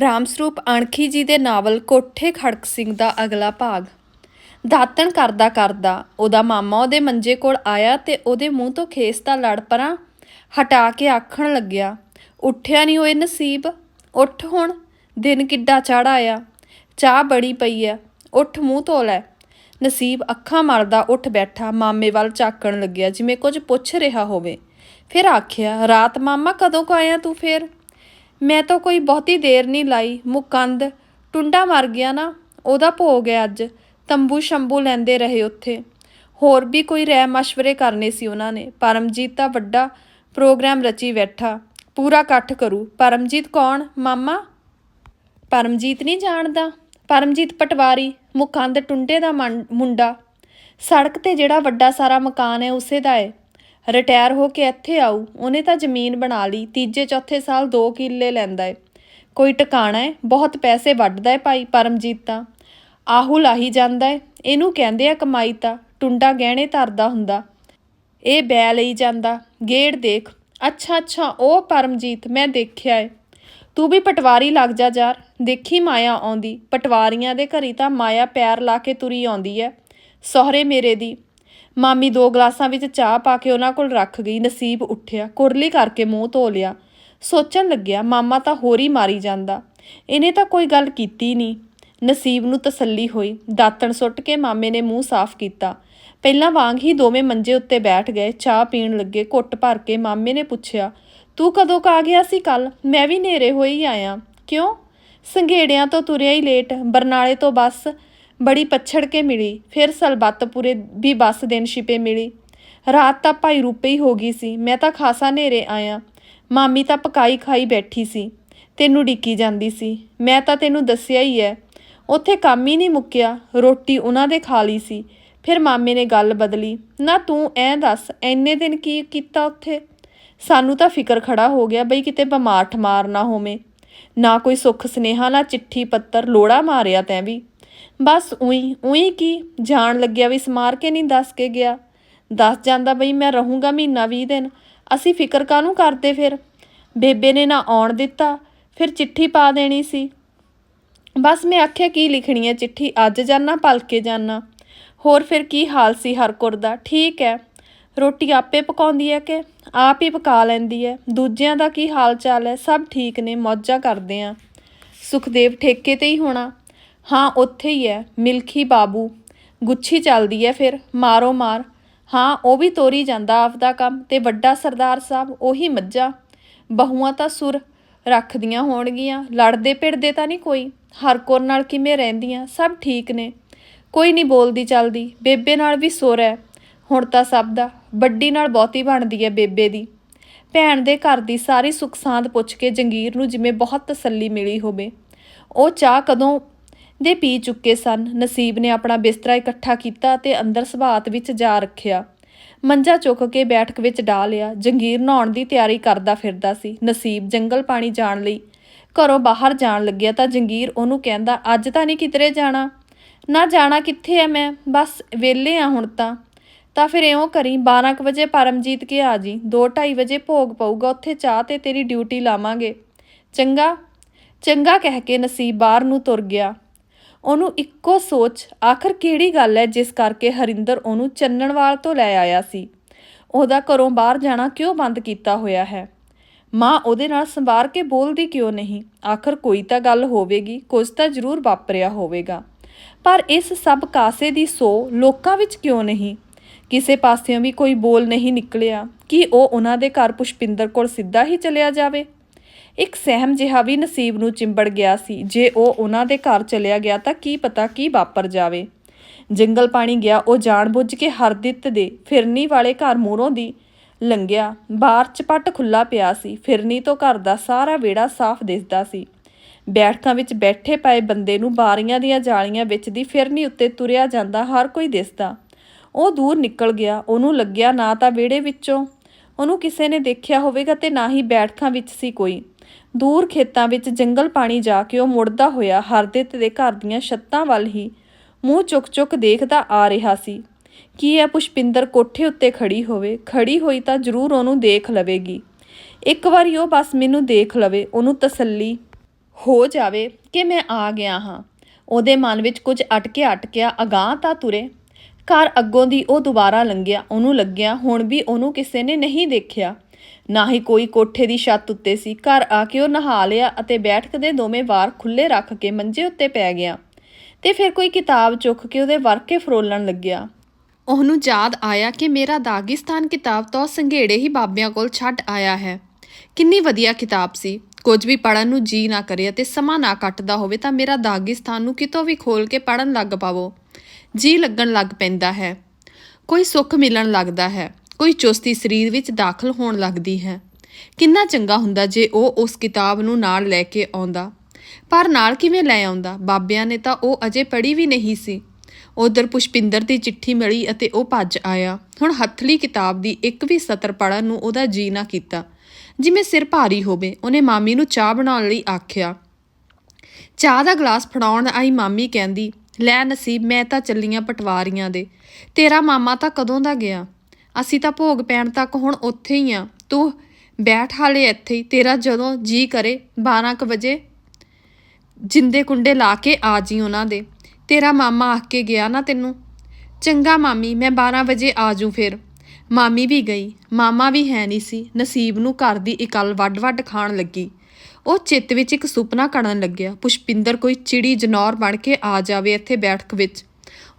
ਰਾਮਸਰੂਪ ਅਣਖੀ ਜੀ ਦੇ ਨਾਵਲ ਕੋਠੇ ਖੜਕ ਸਿੰਘ ਦਾ ਅਗਲਾ ਭਾਗ। ਦਾਤਣ ਕਰਦਾ ਕਰਦਾ ਉਹਦਾ ਮਾਮਾ ਉਹਦੇ ਮੰਜੇ ਕੋਲ ਆਇਆ ਤੇ ਉਹਦੇ ਮੂੰਹ ਤੋਂ ਖੇਸ ਦਾ ਲੜ ਪਰਾਂ ਹਟਾ ਕੇ ਆਖਣ ਲੱਗਿਆ, ਉੱਠਿਆ ਨਹੀਂ ਹੋਏ ਨਸੀਬ, ਉੱਠ ਹੁਣ, ਦਿਨ ਕਿੱਡਾ ਚੜ ਆਇਆ, ਚਾਹ ਬੜੀ ਪਈ ਐ, ਉੱਠ ਮੂੰਹ ਧੋ ਲੈ। ਨਸੀਬ ਅੱਖਾਂ ਮਲਦਾ ਉੱਠ ਬੈਠਾ, ਮਾਮੇ ਵੱਲ ਝਾਕਣ ਲੱਗਿਆ, ਜਿਵੇਂ ਕੁਝ ਪੁੱਛ ਰਿਹਾ ਹੋਵੇ। ਫਿਰ ਆਖਿਆ, ਰਾਤ ਮਾਮਾ ਕਦੋਂ ਕੁ ਆਇਆ ਤੂੰ ਫੇਰ? ਮੈਂ ਤਾਂ ਕੋਈ ਬਹੁਤੀ ਦੇਰ ਨਹੀਂ ਲਾਈ। ਮੁਕੰਦ ਟੁੰਡਾ ਮਰ ਗਿਆ ਨਾ, ਉਹਦਾ ਭੋਗ ਹੈ ਅੱਜ। ਤੰਬੂ ਸ਼ੰਬੂ ਲੈਂਦੇ ਰਹੇ ਉੱਥੇ। ਹੋਰ ਵੀ ਕੋਈ ਰਹਿ ਮਸ਼ਵਰੇ ਕਰਨੇ ਸੀ ਉਹਨਾਂ ਨੇ। ਪਰਮਜੀਤ ਦਾ ਵੱਡਾ ਪ੍ਰੋਗਰਾਮ ਰਚੀ ਬੈਠਾ। ਪੂਰਾ ਇਕੱਠ ਕਰੂ। ਪਰਮਜੀਤ ਕੌਣ? ਮਾਮਾ? ਪਰਮਜੀਤ ਨਹੀਂ ਜਾਣਦਾ। ਪਰਮਜੀਤ ਪਟਵਾਰੀ ਮੁਕੰਦ ਟੁੰਡੇ ਦਾ ਮੰ- ਮੁੰਡਾ। ਸੜਕ ਤੇ ਜਿਹੜਾ ਵੱਡਾ ਸਾਰਾ ਮਕਾਨ ਹੈ, ਉਸੇ ਦਾ ਹੈ। ਰਿਟਾਇਰ ਹੋ ਕੇ ਇੱਥੇ ਆਊ, ਉਹਨੇ ਤਾਂ ਜ਼ਮੀਨ ਬਣਾ ਲਈ, ਤੀਜੇ ਚੌਥੇ ਸਾਲ 2 ਕਿੱਲੇ ਲੈਂਦਾ ਏ। ਕੋਈ ਟਿਕਾਣਾ ਹੈ ਬਹੁਤ ਪੈਸੇ ਵੱਢਦਾ ਏ ਭਾਈ ਪਰਮਜੀਤ ਤਾਂ। ਆਹੂ ਲਾਹੀ ਜਾਂਦਾ ਏ, ਇਹਨੂੰ ਕਹਿੰਦੇ ਆ ਕਮਾਈ ਤਾਂ, ਟੁੰਡਾ ਗਹਿਣੇ ਧਰਦਾ ਹੁੰਦਾ। ਇਹ ਬੈ ਲਈ ਜਾਂਦਾ, ਗੇੜ ਦੇਖ, ਅੱਛਾ ਅੱਛਾ, ਉਹ ਪਰਮਜੀਤ, ਮੈਂ ਦੇਖਿਆ ਏ। ਤੂੰ ਵੀ ਪਟਵਾਰੀ ਲੱਗ ਜਾ ਯਾਰ, ਦੇਖੀ ਮਾਇਆ ਆਉਂਦੀ, ਪਟਵਾਰੀਆਂ ਦੇ ਘਰੀ ਤਾਂ ਮਾਇਆ ਪੈਰ ਲਾ ਕੇ ਤੁਰੀ ਆਉਂਦੀ ਐ ਸਹੁਰੇ ਮੇਰੇ ਦੀ ਮਾਮੀ ਦੋ ਗਲਾਸਾਂ ਵਿੱਚ ਚਾਹ ਪਾ ਕੇ ਉਹਨਾਂ ਕੋਲ ਰੱਖ ਗਈ, ਨਸੀਬ ਉੱਠਿਆ, ਕੁਰਲੀ ਕਰਕੇ ਮੂੰਹ ਧੋ ਲਿਆ। ਸੋਚਣ ਲੱਗਿਆ, ਮਾਮਾ ਤਾਂ ਹੋਰ ਹੀ ਮਾਰੀ ਜਾਂਦਾ। ਇਹਨੇ ਤਾਂ ਕੋਈ ਗੱਲ ਕੀਤੀ ਨਹੀਂ। ਨਸੀਬ ਨੂੰ ਤਸੱਲੀ ਹੋਈ। ਦਾਤਣ ਸੁੱਟ ਕੇ ਮਾਮੇ ਨੇ ਮੂੰਹ ਸਾਫ਼ ਕੀਤਾ। ਪਹਿਲਾਂ ਵਾਂਗ ਹੀ ਦੋਵੇਂ ਮੰਜੇ ਉੱਤੇ ਬੈਠ ਗਏ। ਚਾਹ ਪੀਣ ਲੱਗੇ, ਘੁੱਟ ਭਰ ਕੇ ਮਾਮੇ ਨੇ ਪੁੱਛਿਆ, ਤੂੰ ਕਦੋਂ ਕਾ ਗਿਆ ਸੀ ਕੱਲ ਮੈਂ ਵੀ ਨੇਰੇ ਹੋਈ ਹੀ ਆਇਆ। ਕਿਉਂ? ਸੰਘੇੜਿਆਂ ਤੋਂ ਤੁਰਿਆ ਹੀ ਲੇਟ, ਬਰਨਾਲੇ ਤੋਂ ਬੱਸ। ਬੜੀ ਪਛੜ ਕੇ ਮਿਲੀ। ਫਿਰ ਸਲਬੱਤਪੁਰੇ ਵੀ ਬੱਸ ਦਿਨ ਛਿਪੇ ਮਿਲੀ। ਰਾਤ ਤਾਂ ਭਾਈ ਰੂਪੇ ਹੀ ਹੋ ਗਈ ਸੀ। ਮੈਂ ਤਾਂ ਖਾਸਾ ਨੇਰੇ ਆਇਆ। ਮਾਮੀ ਤਾਂ ਪਕਾਈ ਖਾਈ ਬੈਠੀ ਸੀ। ਤੈਨੂੰ ਡਿੱਕੀ ਜਾਂਦੀ ਸੀ। ਮੈਂ ਤਾਂ ਤੈਨੂੰ ਦੱਸਿਆ ਹੀ ਐ। ਉੱਥੇ ਕੰਮ ਹੀ ਨਹੀਂ ਮੁੱਕਿਆ। ਰੋਟੀ ਉਹਨਾਂ ਦੇ ਖਾ ਲਈ ਸੀ। ਫਿਰ ਮਾਮੇ ਨੇ ਗੱਲ ਬਦਲੀ। ਨਾ ਤੂੰ ਐਂ ਦੱਸ ਐਨੇ ਦਿਨ ਕੀ ਕੀਤਾ ਉੱਥੇ? ਸਾਨੂੰ ਤਾਂ ਫਿਕਰ ਖੜਾ ਹੋ ਗਿਆ ਬਈ ਕਿਤੇ ਬਿਮਾਰ ਠਮਾਰ ਨਾ ਹੋਵੇਂ। ਨਾ ਕੋਈ ਸੁੱਖ ਸੁਨੇਹਾ ਨਾ ਚਿੱਠੀ ਪੱਤਰ ਲੋੜਾ ਮਾਰਿਆ ਤੈਂ ਵੀ। ਬਸ ਉਹੀ ਉਹੀ ਕੀ ਜਾਣ ਲੱਗਿਆ ਵੀ ਸਮਾਰ ਕੇ ਨਹੀਂ ਦੱਸ ਕੇ ਗਿਆ। ਦੱਸ ਜਾਂਦਾ ਬਈ ਮੈਂ ਰਹੂੰਗਾ ਮਹੀਨਾ 20 ਦਿਨ, ਅਸੀਂ ਫਿਕਰ ਕਾਹਨੂੰ ਕਰਦੇ ਫਿਰ? ਬੇਬੇ ਨੇ ਨਾ ਆਉਣ ਦਿੱਤਾ, ਫਿਰ ਚਿੱਠੀ ਪਾ ਦੇਣੀ ਸੀ। ਬਸ ਮੈਂ ਆਖਿਆ, ਕੀ ਲਿਖਣੀ ਹੈ ਚਿੱਠੀ? ਅੱਜ ਜਾਣਾ ਪਲਕੇ ਜਾਣਾ ਹੋਰ ਫਿਰ ਕੀ ਹਾਲ ਸੀ ਹਰਕੁਰ ਦਾ? ਠੀਕ ਹੈ। ਰੋਟੀ ਆਪੇ ਪਕਾਉਂਦੀ ਹੈ ਕਿ? ਆਪ ਹੀ ਪਕਾ ਲੈਂਦੀ ਹੈ। ਦੂਜਿਆਂ ਦਾ ਕੀ ਹਾਲ ਚਾਲ ਹੈ? ਸਭ ਠੀਕ ਨੇ, ਮੌਜਾਂ ਕਰਦੇ ਆ ਸੁਖਦੇਵ ਠੇਕੇ ਤੇ ਹੀ ਹੋਣਾ। ਹਾਂ, ਉੱਥੇ ਹੀ ਹੈ, ਮਿਲਖੀ ਬਾਬੂ। ਗੁੱਛੀ ਚੱਲਦੀ ਹੈ ਫਿਰ, ਮਾਰੋ ਮਾਰ। ਹਾਂ, ਉਹ ਵੀ ਤੋਰੀ ਜਾਂਦਾ ਆਪਦਾ ਕੰਮ ਤੇ ਵੱਡਾ ਸਰਦਾਰ ਸਾਹਿਬ ਉਹੀ ਮੱਝਾਂ। ਬਹੂਆਂ ਤਾਂ ਸੁਰ ਰੱਖਦੀਆਂ ਹੋਣਗੀਆਂ, ਲੜਦੇ ਭਿੜਦੇ ਤਾਂ ਨਹੀਂ ਕੋਈ। ਹਰ ਕੋਰ ਨਾਲ ਕਿਵੇਂ ਰਹਿੰਦੀਆਂ, ਸਭ ਠੀਕ ਨੇ। ਕੋਈ ਨਹੀਂ ਬੋਲਦੀ ਚੱਲਦੀ, ਬੇਬੇ ਨਾਲ ਵੀ ਸੁਰ ਹੈ। ਹੁਣ ਤਾਂ ਸਭ ਦਾ, ਵੱਡੀ ਨਾਲ ਬਹੁਤੀ ਬਣਦੀ ਹੈ ਬੇਬੇ ਦੀ। ਭੈਣ ਦੇ ਘਰ ਦੀ ਸਾਰੀ ਸੁੱਖ ਸਾਂਦ ਪੁੱਛ ਕੇ ਜੰਗੀਰ ਨੂੰ ਜਿਵੇਂ ਬਹੁਤ ਤਸੱਲੀ ਮਿਲੀ ਹੋਵੇ। ਉਹ ਚਾਹ ਕਦੋਂ ਦੇ ਪੀ ਚੁੱਕੇ ਸਨ। ਨਸੀਬ ਨੇ ਆਪਣਾ ਬਿਸਤਰਾ ਇਕੱਠਾ ਕੀਤਾ ਤੇ ਅੰਦਰ ਸੁਭਾਤ ਵਿੱਚ ਜਾ ਰੱਖਿਆ। ਮੰਜਾ ਚੁੱਕ ਕੇ ਬੈਠਕ ਵਿੱਚ ਡਾ ਲਿਆ। ਜੰਗੀਰ ਨਹਾਉਣ ਦੀ ਤਿਆਰੀ ਕਰਦਾ ਫਿਰਦਾ ਸੀ। ਨਸੀਬ ਜੰਗਲ ਪਾਣੀ ਜਾਣ ਲਈ ਘਰੋਂ ਬਾਹਰ ਜਾਣ ਲੱਗਿਆ ਤਾਂ ਜੰਗੀਰ ਉਹਨੂੰ ਕਹਿੰਦਾ, ਅੱਜ ਤਾਂ ਨਹੀਂ ਕਿਤਰੇ ਜਾਣਾ? ਨਾ ਜਾਣਾ ਕਿੱਥੇ ਐ ਮੈਂ? ਬਸ ਵਿਹਲੇ ਆ ਹੁਣ ਤਾਂ। ਤਾਂ ਫਿਰ ਇਉਂ ਕਰੀ 12 ਕੁ ਵਜੇ ਪਰਮਜੀਤ ਕੇ ਆ ਜੀ। 2:30 ਵਜੇ ਭੋਗ ਪਊਗਾ, ਉੱਥੇ ਚਾਹ ਤੇ ਤੇਰੀ ਡਿਊਟੀ ਲਾਵਾਂਗੇ। ਚੰਗਾ? ਚੰਗਾ ਕਹਿ ਕੇ ਨਸੀਬ ਬਾਹਰ ਨੂੰ ਤੁਰ ਗਿਆ। ਉਹਨੂੰ ਇੱਕੋ ਸੋਚ, ਆਖਰ ਕਿਹੜੀ ਗੱਲ ਹੈ ਜਿਸ ਕਰਕੇ ਹਰਿੰਦਰ ਉਹਨੂੰ ਚੰਨਣਵਾਲ ਤੋਂ ਲੈ ਆਇਆ ਸੀ? ਉਹਦਾ ਘਰੋਂ ਬਾਹਰ ਜਾਣਾ ਕਿਉਂ ਬੰਦ ਕੀਤਾ ਹੋਇਆ ਹੈ? ਮਾਂ ਉਹਦੇ ਨਾਲ ਸੰਵਾਰ ਕੇ ਬੋਲਦੀ ਕਿਉਂ ਨਹੀਂ? ਆਖਰ ਕੋਈ ਤਾਂ ਗੱਲ ਹੋਵੇਗੀ, ਕੁਝ ਤਾਂ ਜ਼ਰੂਰ ਵਾਪਰਿਆ ਹੋਵੇਗਾ। ਪਰ ਇਸ ਸਭ ਕਾਸੇ ਦੀ ਸੋ ਲੋਕਾਂ ਵਿੱਚ ਕਿਉਂ ਨਹੀਂ? ਕਿਸੇ ਪਾਸਿਓਂ ਵੀ ਕੋਈ ਬੋਲ ਨਹੀਂ ਨਿਕਲਿਆ। ਕਿ ਉਹ ਉਹਨਾਂ ਦੇ ਘਰ ਪੁਸ਼ਪਿੰਦਰ ਕੋਲ ਸਿੱਧਾ ਹੀ ਚਲਿਆ ਜਾਵੇ? ਇੱਕ ਸਹਿਮ ਜਿਹਾ ਵੀ ਨਸੀਬ ਨੂੰ ਚਿੰਬੜ ਗਿਆ ਸੀ। ਜੇ ਉਹ ਉਹਨਾਂ ਦੇ ਘਰ ਚਲਿਆ ਗਿਆ ਤਾਂ ਕੀ ਪਤਾ ਕੀ ਵਾਪਰ ਜਾਵੇ। ਜੰਗਲ ਪਾਣੀ ਗਿਆ, ਉਹ ਜਾਣਬੁੱਝ ਕੇ ਹਰਦਿੱਤ ਦੇ ਫਿਰਨੀ ਵਾਲੇ ਘਰ ਮੂਹਰੋਂ ਦੀ ਲੰਘਿਆ। ਬਾਹਰ ਚਪੱਟ ਖੁੱਲਾ ਪਿਆ ਸੀ। ਫਿਰਨੀ ਤੋਂ ਘਰ ਦਾ ਸਾਰਾ ਵਿਹੜਾ ਸਾਫ਼ ਦਿਸਦਾ ਸੀ। ਬੈਠਕਾਂ ਵਿੱਚ ਬੈਠੇ ਪਏ ਬੰਦੇ ਨੂੰ ਬਾਰੀਆਂ ਦੀਆਂ ਜਾਲੀਆਂ ਵਿੱਚ ਦੀ ਫਿਰਨੀ ਉੱਤੇ ਤੁਰਿਆ ਜਾਂਦਾ ਹਰ ਕੋਈ ਦਿਸਦਾ। ਉਹ ਦੂਰ ਨਿਕਲ ਗਿਆ। ਉਹਨੂੰ ਲੱਗਿਆ ਨਾ ਤਾਂ ਵਿਹੜੇ ਵਿੱਚੋਂ। ਉਹਨੂੰ ਕਿਸੇ ਨੇ ਦੇਖਿਆ ਹੋਵੇਗਾ ਤੇ ਨਾ ਹੀ ਬੈਠਕਾਂ ਵਿੱਚ ਸੀ ਕੋਈ। ਦੂਰ ਖੇਤਾਂ ਵਿੱਚ ਜੰਗਲ ਪਾਣੀ ਜਾ ਕੇ ਉਹ ਮੁੜਦਾ ਹੋਇਆ ਹਰਦਿਤ ਦੇ ਘਰ ਦੀਆਂ ਛੱਤਾਂ ਵੱਲ ਹੀ ਮੂੰਹ ਚੁੱਕ-ਚੁੱਕ ਦੇਖਦਾ ਆ ਰਿਹਾ ਸੀ। ਕੀ ਇਹ ਪੁਸ਼ਪਿੰਦਰ ਕੋਠੇ ਉੱਤੇ ਖੜੀ ਹੋਵੇ? ਖੜੀ ਹੋਈ ਤਾਂ ਜ਼ਰੂਰ ਉਹਨੂੰ ਦੇਖ ਲਵੇਗੀ। ਇੱਕ ਵਾਰੀ ਉਹ ਬਸ ਮੈਨੂੰ ਦੇਖ ਲਵੇ, ਉਹਨੂੰ ਤਸੱਲੀ ਹੋ ਜਾਵੇ ਕਿ ਮੈਂ ਆ ਗਿਆ ਹਾਂ। ਉਹਦੇ ਮਨ ਵਿੱਚ ਕੁਝ ਅਟਕਿਆ ਅਟਕਿਆ ਅਗਾਂਹ ਤਾਂ ਤੁਰੇ। ਘਰ ਅੱਗੋਂ ਦੀ ਉਹ ਦੁਬਾਰਾ ਲੰਘਿਆ, ਉਹਨੂੰ ਲੱਗਿਆ ਹੁਣ ਵੀ ਉਹਨੂੰ ਕਿਸੇ ਨੇ ਨਹੀਂ ਦੇਖਿਆ। ਨਾ ਹੀ ਕੋਈ ਕੋਠੇ ਦੀ ਛੱਤ ਉੱਤੇ ਸੀ। ਘਰ ਆ ਕੇ ਉਹ ਨਹਾ ਲਿਆ ਅਤੇ ਬੈਠਕ ਦੇ ਦੋਵੇਂ ਵਾਰ ਖੁੱਲੇ ਰੱਖ ਕੇ ਮੰਜੇ ਉੱਤੇ ਪੈ ਗਿਆ ਤੇ ਫਿਰ ਕੋਈ ਕਿਤਾਬ ਚੁੱਕ ਕੇ ਉਹਦੇ ਵਰਕੇ ਫਰੋਲਣ ਲੱਗਿਆ। ਉਹਨੂੰ ਯਾਦ ਆਇਆ ਕਿ ਮੇਰਾ ਦਾਗਿਸਤਾਨ ਕਿਤਾਬ ਤਾਂ ਸੰਘੇੜੇ ਹੀ ਬਾਬਿਆਂ ਕੋਲ ਛੱਡ ਆਇਆ ਹੈ। ਕਿੰਨੀ ਵਧੀਆ ਕਿਤਾਬ ਸੀ। ਕੁਝ ਵੀ ਪੜਨ ਨੂੰ ਜੀ ਨਾ ਕਰੇ ਅਤੇ ਸਮਾਂ ਨਾ ਕੱਟਦਾ ਹੋਵੇ ਤਾਂ ਮੇਰਾ ਦਾਗਿਸਤਾਨ ਨੂੰ ਕਿਤੋਂ ਵੀ ਖੋਲ ਕੇ ਪੜਨ ਲੱਗ ਪਾਵੋ। ਜੀ ਲੱਗਣ ਲੱਗ ਪੈਂਦਾ ਹੈ। ਕੋਈ ਸੁੱਖ ਮਿਲਣ ਲੱਗਦਾ ਹੈ। ਕੋਈ ਚੁਸਤੀ ਸਰੀਰ ਵਿੱਚ ਦਾਖਲ ਹੋਣ ਲੱਗਦੀ ਹੈ। ਕਿੰਨਾ ਚੰਗਾ ਹੁੰਦਾ ਜੇ ਉਹ ਉਸ ਕਿਤਾਬ ਨੂੰ ਨਾਲ ਲੈ ਕੇ ਆਉਂਦਾ। ਪਰ ਨਾਲ ਕਿਵੇਂ ਲੈ ਆਉਂਦਾ? ਬਾਬਿਆਂ ਨੇ ਤਾਂ ਉਹ ਅਜੇ ਪੜ੍ਹੀ ਵੀ ਨਹੀਂ ਸੀ। ਉਧਰ ਪੁਸ਼ਪਿੰਦਰ ਦੀ ਚਿੱਠੀ ਮਿਲੀ ਅਤੇ ਉਹ ਭੱਜ ਆਇਆ। ਹੁਣ ਹੱਥਲੀ ਕਿਤਾਬ ਦੀ ਇੱਕ ਵੀ ਸਤਰ ਪੜਨ ਨੂੰ ਉਹਦਾ ਜੀ ਨਾ ਕੀਤਾ। ਜਿਵੇਂ ਸਿਰ ਭਾਰੀ ਹੋਵੇ, ਉਹਨੇ ਮਾਮੀ ਨੂੰ ਚਾਹ ਬਣਾਉਣ ਲਈ ਆਖਿਆ। ਚਾਹ ਦਾ ਗਲਾਸ ਫੜਾਉਣ ਆਈ ਮਾਮੀ ਕਹਿੰਦੀ, ਲੈ ਨਸੀਬ, ਮੈਂ ਤਾਂ ਚੱਲੀਆਂ ਪਟਵਾਰੀਆਂ ਦੇ। ਤੇਰਾ ਮਾਮਾ ਤਾਂ ਕਦੋਂ ਦਾ ਗਿਆ? ਅਸੀਂ ਤਾਂ ਭੋਗ ਪੈਣ ਤੱਕ ਹੁਣ ਉੱਥੇ ਹੀ ਆ। ਤੂੰ ਬੈਠ ਹਾਲੇ ਇੱਥੇ ਹੀ। ਤੇਰਾ ਜਦੋਂ ਜੀ ਕਰੇ 12 ਕੁ ਵਜੇ ਜਿੰਦੇ ਕੁੰਡੇ ਲਾ ਕੇ ਆ ਜੀ ਉਹਨਾਂ ਦੇ। ਤੇਰਾ ਮਾਮਾ ਆਖ ਕੇ ਗਿਆ ਨਾ ਤੈਨੂੰ, ਚੰਗਾ ਮਾਮੀ, ਮੈਂ 12 ਵਜੇ ਆ ਜੂ ਫਿਰ। ਮਾਮੀ ਵੀ ਗਈ। ਮਾਮਾ ਵੀ ਹੈ ਨਹੀਂ ਸੀ। ਨਸੀਬ ਨੂੰ ਘਰ ਦੀ ਇਕੱਲ ਵੱਡ-ਵੱਡ ਖਾਣ ਲੱਗੀ। ਉਹ ਚਿੱਤ ਵਿੱਚ ਇੱਕ ਸੁਪਨਾ ਕੜਨ ਲੱਗਿਆ। ਪੁਸ਼ਪਿੰਦਰ ਕੋਈ ਚਿੜੀ ਜਨੌਰ ਬਣ ਕੇ ਆ ਜਾਵੇ ਇੱਥੇ ਬੈਠਕ ਵਿੱਚ।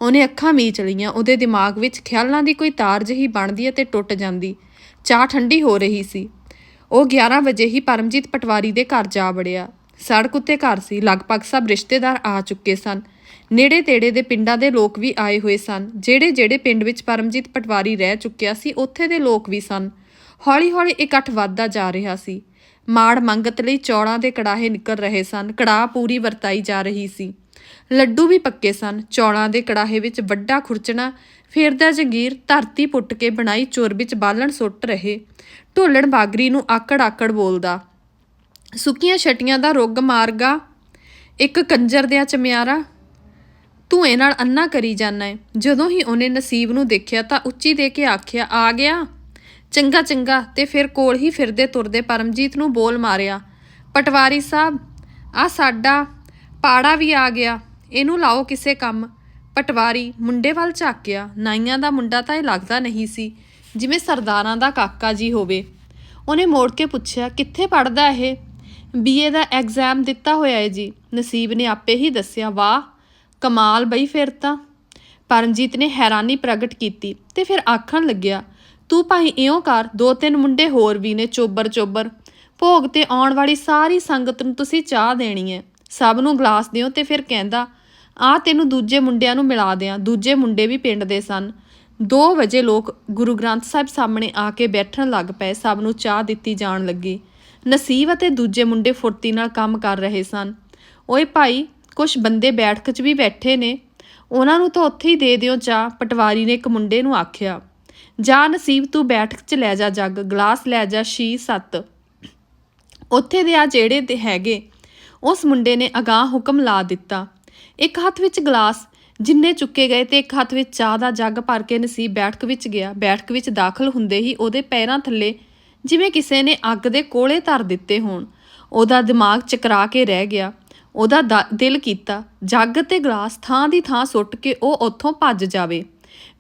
ਉਹਨੇ ਅੱਖਾਂ ਮੀਚ ਲਈਆਂ, ਉਹਦੇ ਦਿਮਾਗ ਵਿੱਚ ਖਿਆਲਾਂ ਦੀ ਕੋਈ ਤਾਰ ਜਿਹੀ ਬਣਦੀ ਅਤੇ ਟੁੱਟ ਜਾਂਦੀ। ਚਾਹ ਠੰਡੀ ਹੋ ਰਹੀ ਸੀ। ਉਹ 11 ਵਜੇ ਹੀ ਪਰਮਜੀਤ ਪਟਵਾਰੀ ਦੇ ਘਰ ਜਾ ਵੜਿਆ। ਸੜਕ ਉੱਤੇ ਘਰ ਸੀ। ਲਗਭਗ ਸਭ ਰਿਸ਼ਤੇਦਾਰ ਆ ਚੁੱਕੇ ਸਨ। ਨੇੜੇ ਤੇੜੇ ਦੇ ਪਿੰਡਾਂ ਦੇ ਲੋਕ ਵੀ ਆਏ ਹੋਏ ਸਨ। ਜਿਹੜੇ ਜਿਹੜੇ ਪਿੰਡ ਵਿੱਚ ਪਰਮਜੀਤ ਪਟਵਾਰੀ ਰਹਿ ਚੁੱਕਿਆ ਸੀ, ਉੱਥੇ ਦੇ ਲੋਕ ਵੀ ਸਨ। ਹੌਲੀ-ਹੌਲੀ ਇਕੱਠ ਵੱਧਦਾ ਜਾ ਰਿਹਾ ਸੀ। ਮਾੜ ਮੰਗਤ ਲਈ ਚੌਲਾਂ ਦੇ ਕੜਾਹੇ ਨਿਕਲ ਰਹੇ ਸਨ। ਕੜਾਹ ਪੂਰੀ ਵਰਤਾਈ ਜਾ ਰਹੀ ਸੀ। ਲੱਡੂ ਵੀ ਪੱਕੇ ਸਨ। ਚੌਲਾਂ ਦੇ ਕੜਾਹੇ ਵਿੱਚ ਵੱਡਾ ਖੁਰਚਣਾ, ਫੇਰਦਾ ਜੰਗੀਰ ਧਰਤੀ ਪੁੱਟ ਕੇ ਬਣਾਈ ਚੁਰ ਵਿੱਚ ਬਾਲਣ ਸੁੱਟ ਰਹੇ। ਢੋਲਣ ਬਾਗਰੀ ਨੂੰ ਆਕੜ ਆਕੜ ਬੋਲਦਾ, ਸੁੱਕੀਆਂ ਛਟੀਆਂ ਦਾ ਰੁੱਗ ਮਾਰਗਾ, ਇੱਕ ਕੰਜਰ ਦਿਆ ਚਮਿਆਰਾ। ਧੂਏ ਨਾਲ ਅੰਨਾ ਕਰੀ ਜਾਣਾ ਹੈ ਜਦੋਂ ਹੀ ਉਹਨੇ ਨਸੀਬ ਨੂੰ ਦੇਖਿਆ ਤਾਂ ਉੱਚੀ ਦੇ ਕੇ ਆਖਿਆ, ਆ ਗਿਆ। ਚੰਗਾ ਚੰਗਾ। ਤੇ ਫਿਰ ਕੋਲ ਹੀ ਫਿਰਦੇ ਤੁਰਦੇ ਪਰਮਜੀਤ ਨੂੰ ਬੋਲ ਮਾਰਿਆ, ਪਟਵਾਰੀ ਸਾਹਿਬ ਆ ਸਾਡਾ ਪਾੜਾ ਵੀ ਆ ਗਿਆ। ਇਹਨੂੰ ਲਾਓ ਕਿਸੇ ਕੰਮ। ਪਟਵਾਰੀ ਮੁੰਡੇ ਵੱਲ ਝਾਕਿਆ। ਨਾਈਆਂ ਦਾ ਮੁੰਡਾ ਤਾਂ ਇਹ ਲੱਗਦਾ ਨਹੀਂ ਸੀ, ਜਿਵੇਂ ਸਰਦਾਰਾਂ ਦਾ ਕਾਕਾ ਜੀ ਹੋਵੇ। ਉਹਨੇ ਮੋੜ ਕੇ ਪੁੱਛਿਆ, ਕਿੱਥੇ ਪੜਦਾ ਇਹ? ਬੀਏ ਦਾ ਐਗਜ਼ਾਮ ਦਿੱਤਾ ਹੋਇਆ ਹੈ ਜੀ। ਨਸੀਬ ਨੇ ਆਪੇ ਹੀ ਦੱਸਿਆ, ਵਾਹ, ਕਮਾਲ ਬਈ ਫਿਰ ਤਾਂ। ਪਰਮਜੀਤ ਨੇ ਹੈਰਾਨੀ ਪ੍ਰਗਟ ਕੀਤੀ ਤੇ ਫਿਰ ਆਖਣ ਲੱਗਿਆ, ਤੂੰ ਭਾਈ ਇਉਂ ਕਰ, ਦੋ ਤਿੰਨ ਮੁੰਡੇ ਹੋਰ ਵੀ ਨੇ ਚੋਬਰ ਚੋਬਰ ਭੋਗ ਤੇ ਆਉਣ ਵਾਲੀ ਸਾਰੀ ਸੰਗਤ ਨੂੰ ਤੁਸੀਂ ਚਾਹ ਦੇਣੀ ਹੈ ਸਭ ਨੂੰ ਗਲਾਸ ਦਿਓ ਤੇ ਫਿਰ ਕਹਿੰਦਾ ਆ ਤੈਨੂੰ ਦੂਜੇ ਮੁੰਡਿਆਂ ਨੂੰ ਮਿਲਾ ਦਿਆਂ। ਦੂਜੇ ਮੁੰਡੇ ਵੀ ਪਿੰਡ ਦੇ ਸਨ। 2 ਵਜੇ ਲੋਕ ਗੁਰੂ ਗ੍ਰੰਥ ਸਾਹਿਬ ਸਾਹਮਣੇ ਆ ਕੇ ਬੈਠਣ ਲੱਗ ਪਏ। ਸਭ ਨੂੰ ਚਾਹ ਦਿੱਤੀ ਜਾਣ ਲੱਗੀ। ਨਸੀਬ ਅਤੇ ਦੂਜੇ ਮੁੰਡੇ ਫੁਰਤੀ ਨਾਲ ਕੰਮ ਕਰ ਰਹੇ ਸਨ। ਓਏ ਭਾਈ ਕੁਝ ਬੰਦੇ ਬੈਠਕ 'ਚ ਵੀ ਬੈਠੇ ਨੇ। ਉਹਨਾਂ ਨੂੰ ਤਾਂ ਉੱਥੇ ਹੀ ਦੇ ਦਿਓ ਚਾਹ, ਪਟਵਾਰੀ ਨੇ ਇੱਕ ਮੁੰਡੇ ਨੂੰ ਆਖਿਆ। ਜਾ ਨਸੀਬ, ਤੂੰ ਬੈਠਕ 'ਚ ਲੈ ਜਾ ਜੱਗ। ਗਲਾਸ ਲੈ ਜਾ, ਛੀ, ਸੱਤ। ਉੱਥੇ ਦੇ ਆ ਜਿਹੜੇ ਤੇ ਹੈਗੇ। ਉਸ ਮੁੰਡੇ ਨੇ ਅਗਾਹ ਹੁਕਮ ਲਾ ਦਿੱਤਾ। ਇੱਕ ਹੱਥ ਵਿੱਚ ਗਲਾਸ ਜਿੰਨੇ ਚੁੱਕੇ ਗਏ ਤੇ ਇੱਕ ਹੱਥ ਵਿੱਚ ਚਾਹ ਦਾ ਜੱਗ ਭਰ ਕੇ ਨਸੀਬ ਬੈਠਕ ਵਿੱਚ ਗਿਆ। ਬੈਠਕ ਵਿੱਚ ਦਾਖਲ ਹੁੰਦੇ ਹੀ ਉਹਦੇ ਪੈਰਾਂ ਥੱਲੇ ਜਿਵੇਂ ਕਿਸੇ ਨੇ ਅੱਗ ਦੇ ਕੋਲੇ ਧਰ ਦਿੱਤੇ ਹੋਣ, ਉਹਦਾ ਦਿਮਾਗ ਚਕਰਾ ਕੇ ਰਹਿ ਗਿਆ। ਉਹਦਾ ਦਾ- ਦਿਲ ਕੀਤਾ, ਜੱਗ ਤੇ ਗਲਾਸ ਥਾਂ ਦੀ ਥਾਂ ਸੁੱਟ ਕੇ ਉਹ ਉੱਥੋਂ ਭੱਜ ਜਾਵੇ।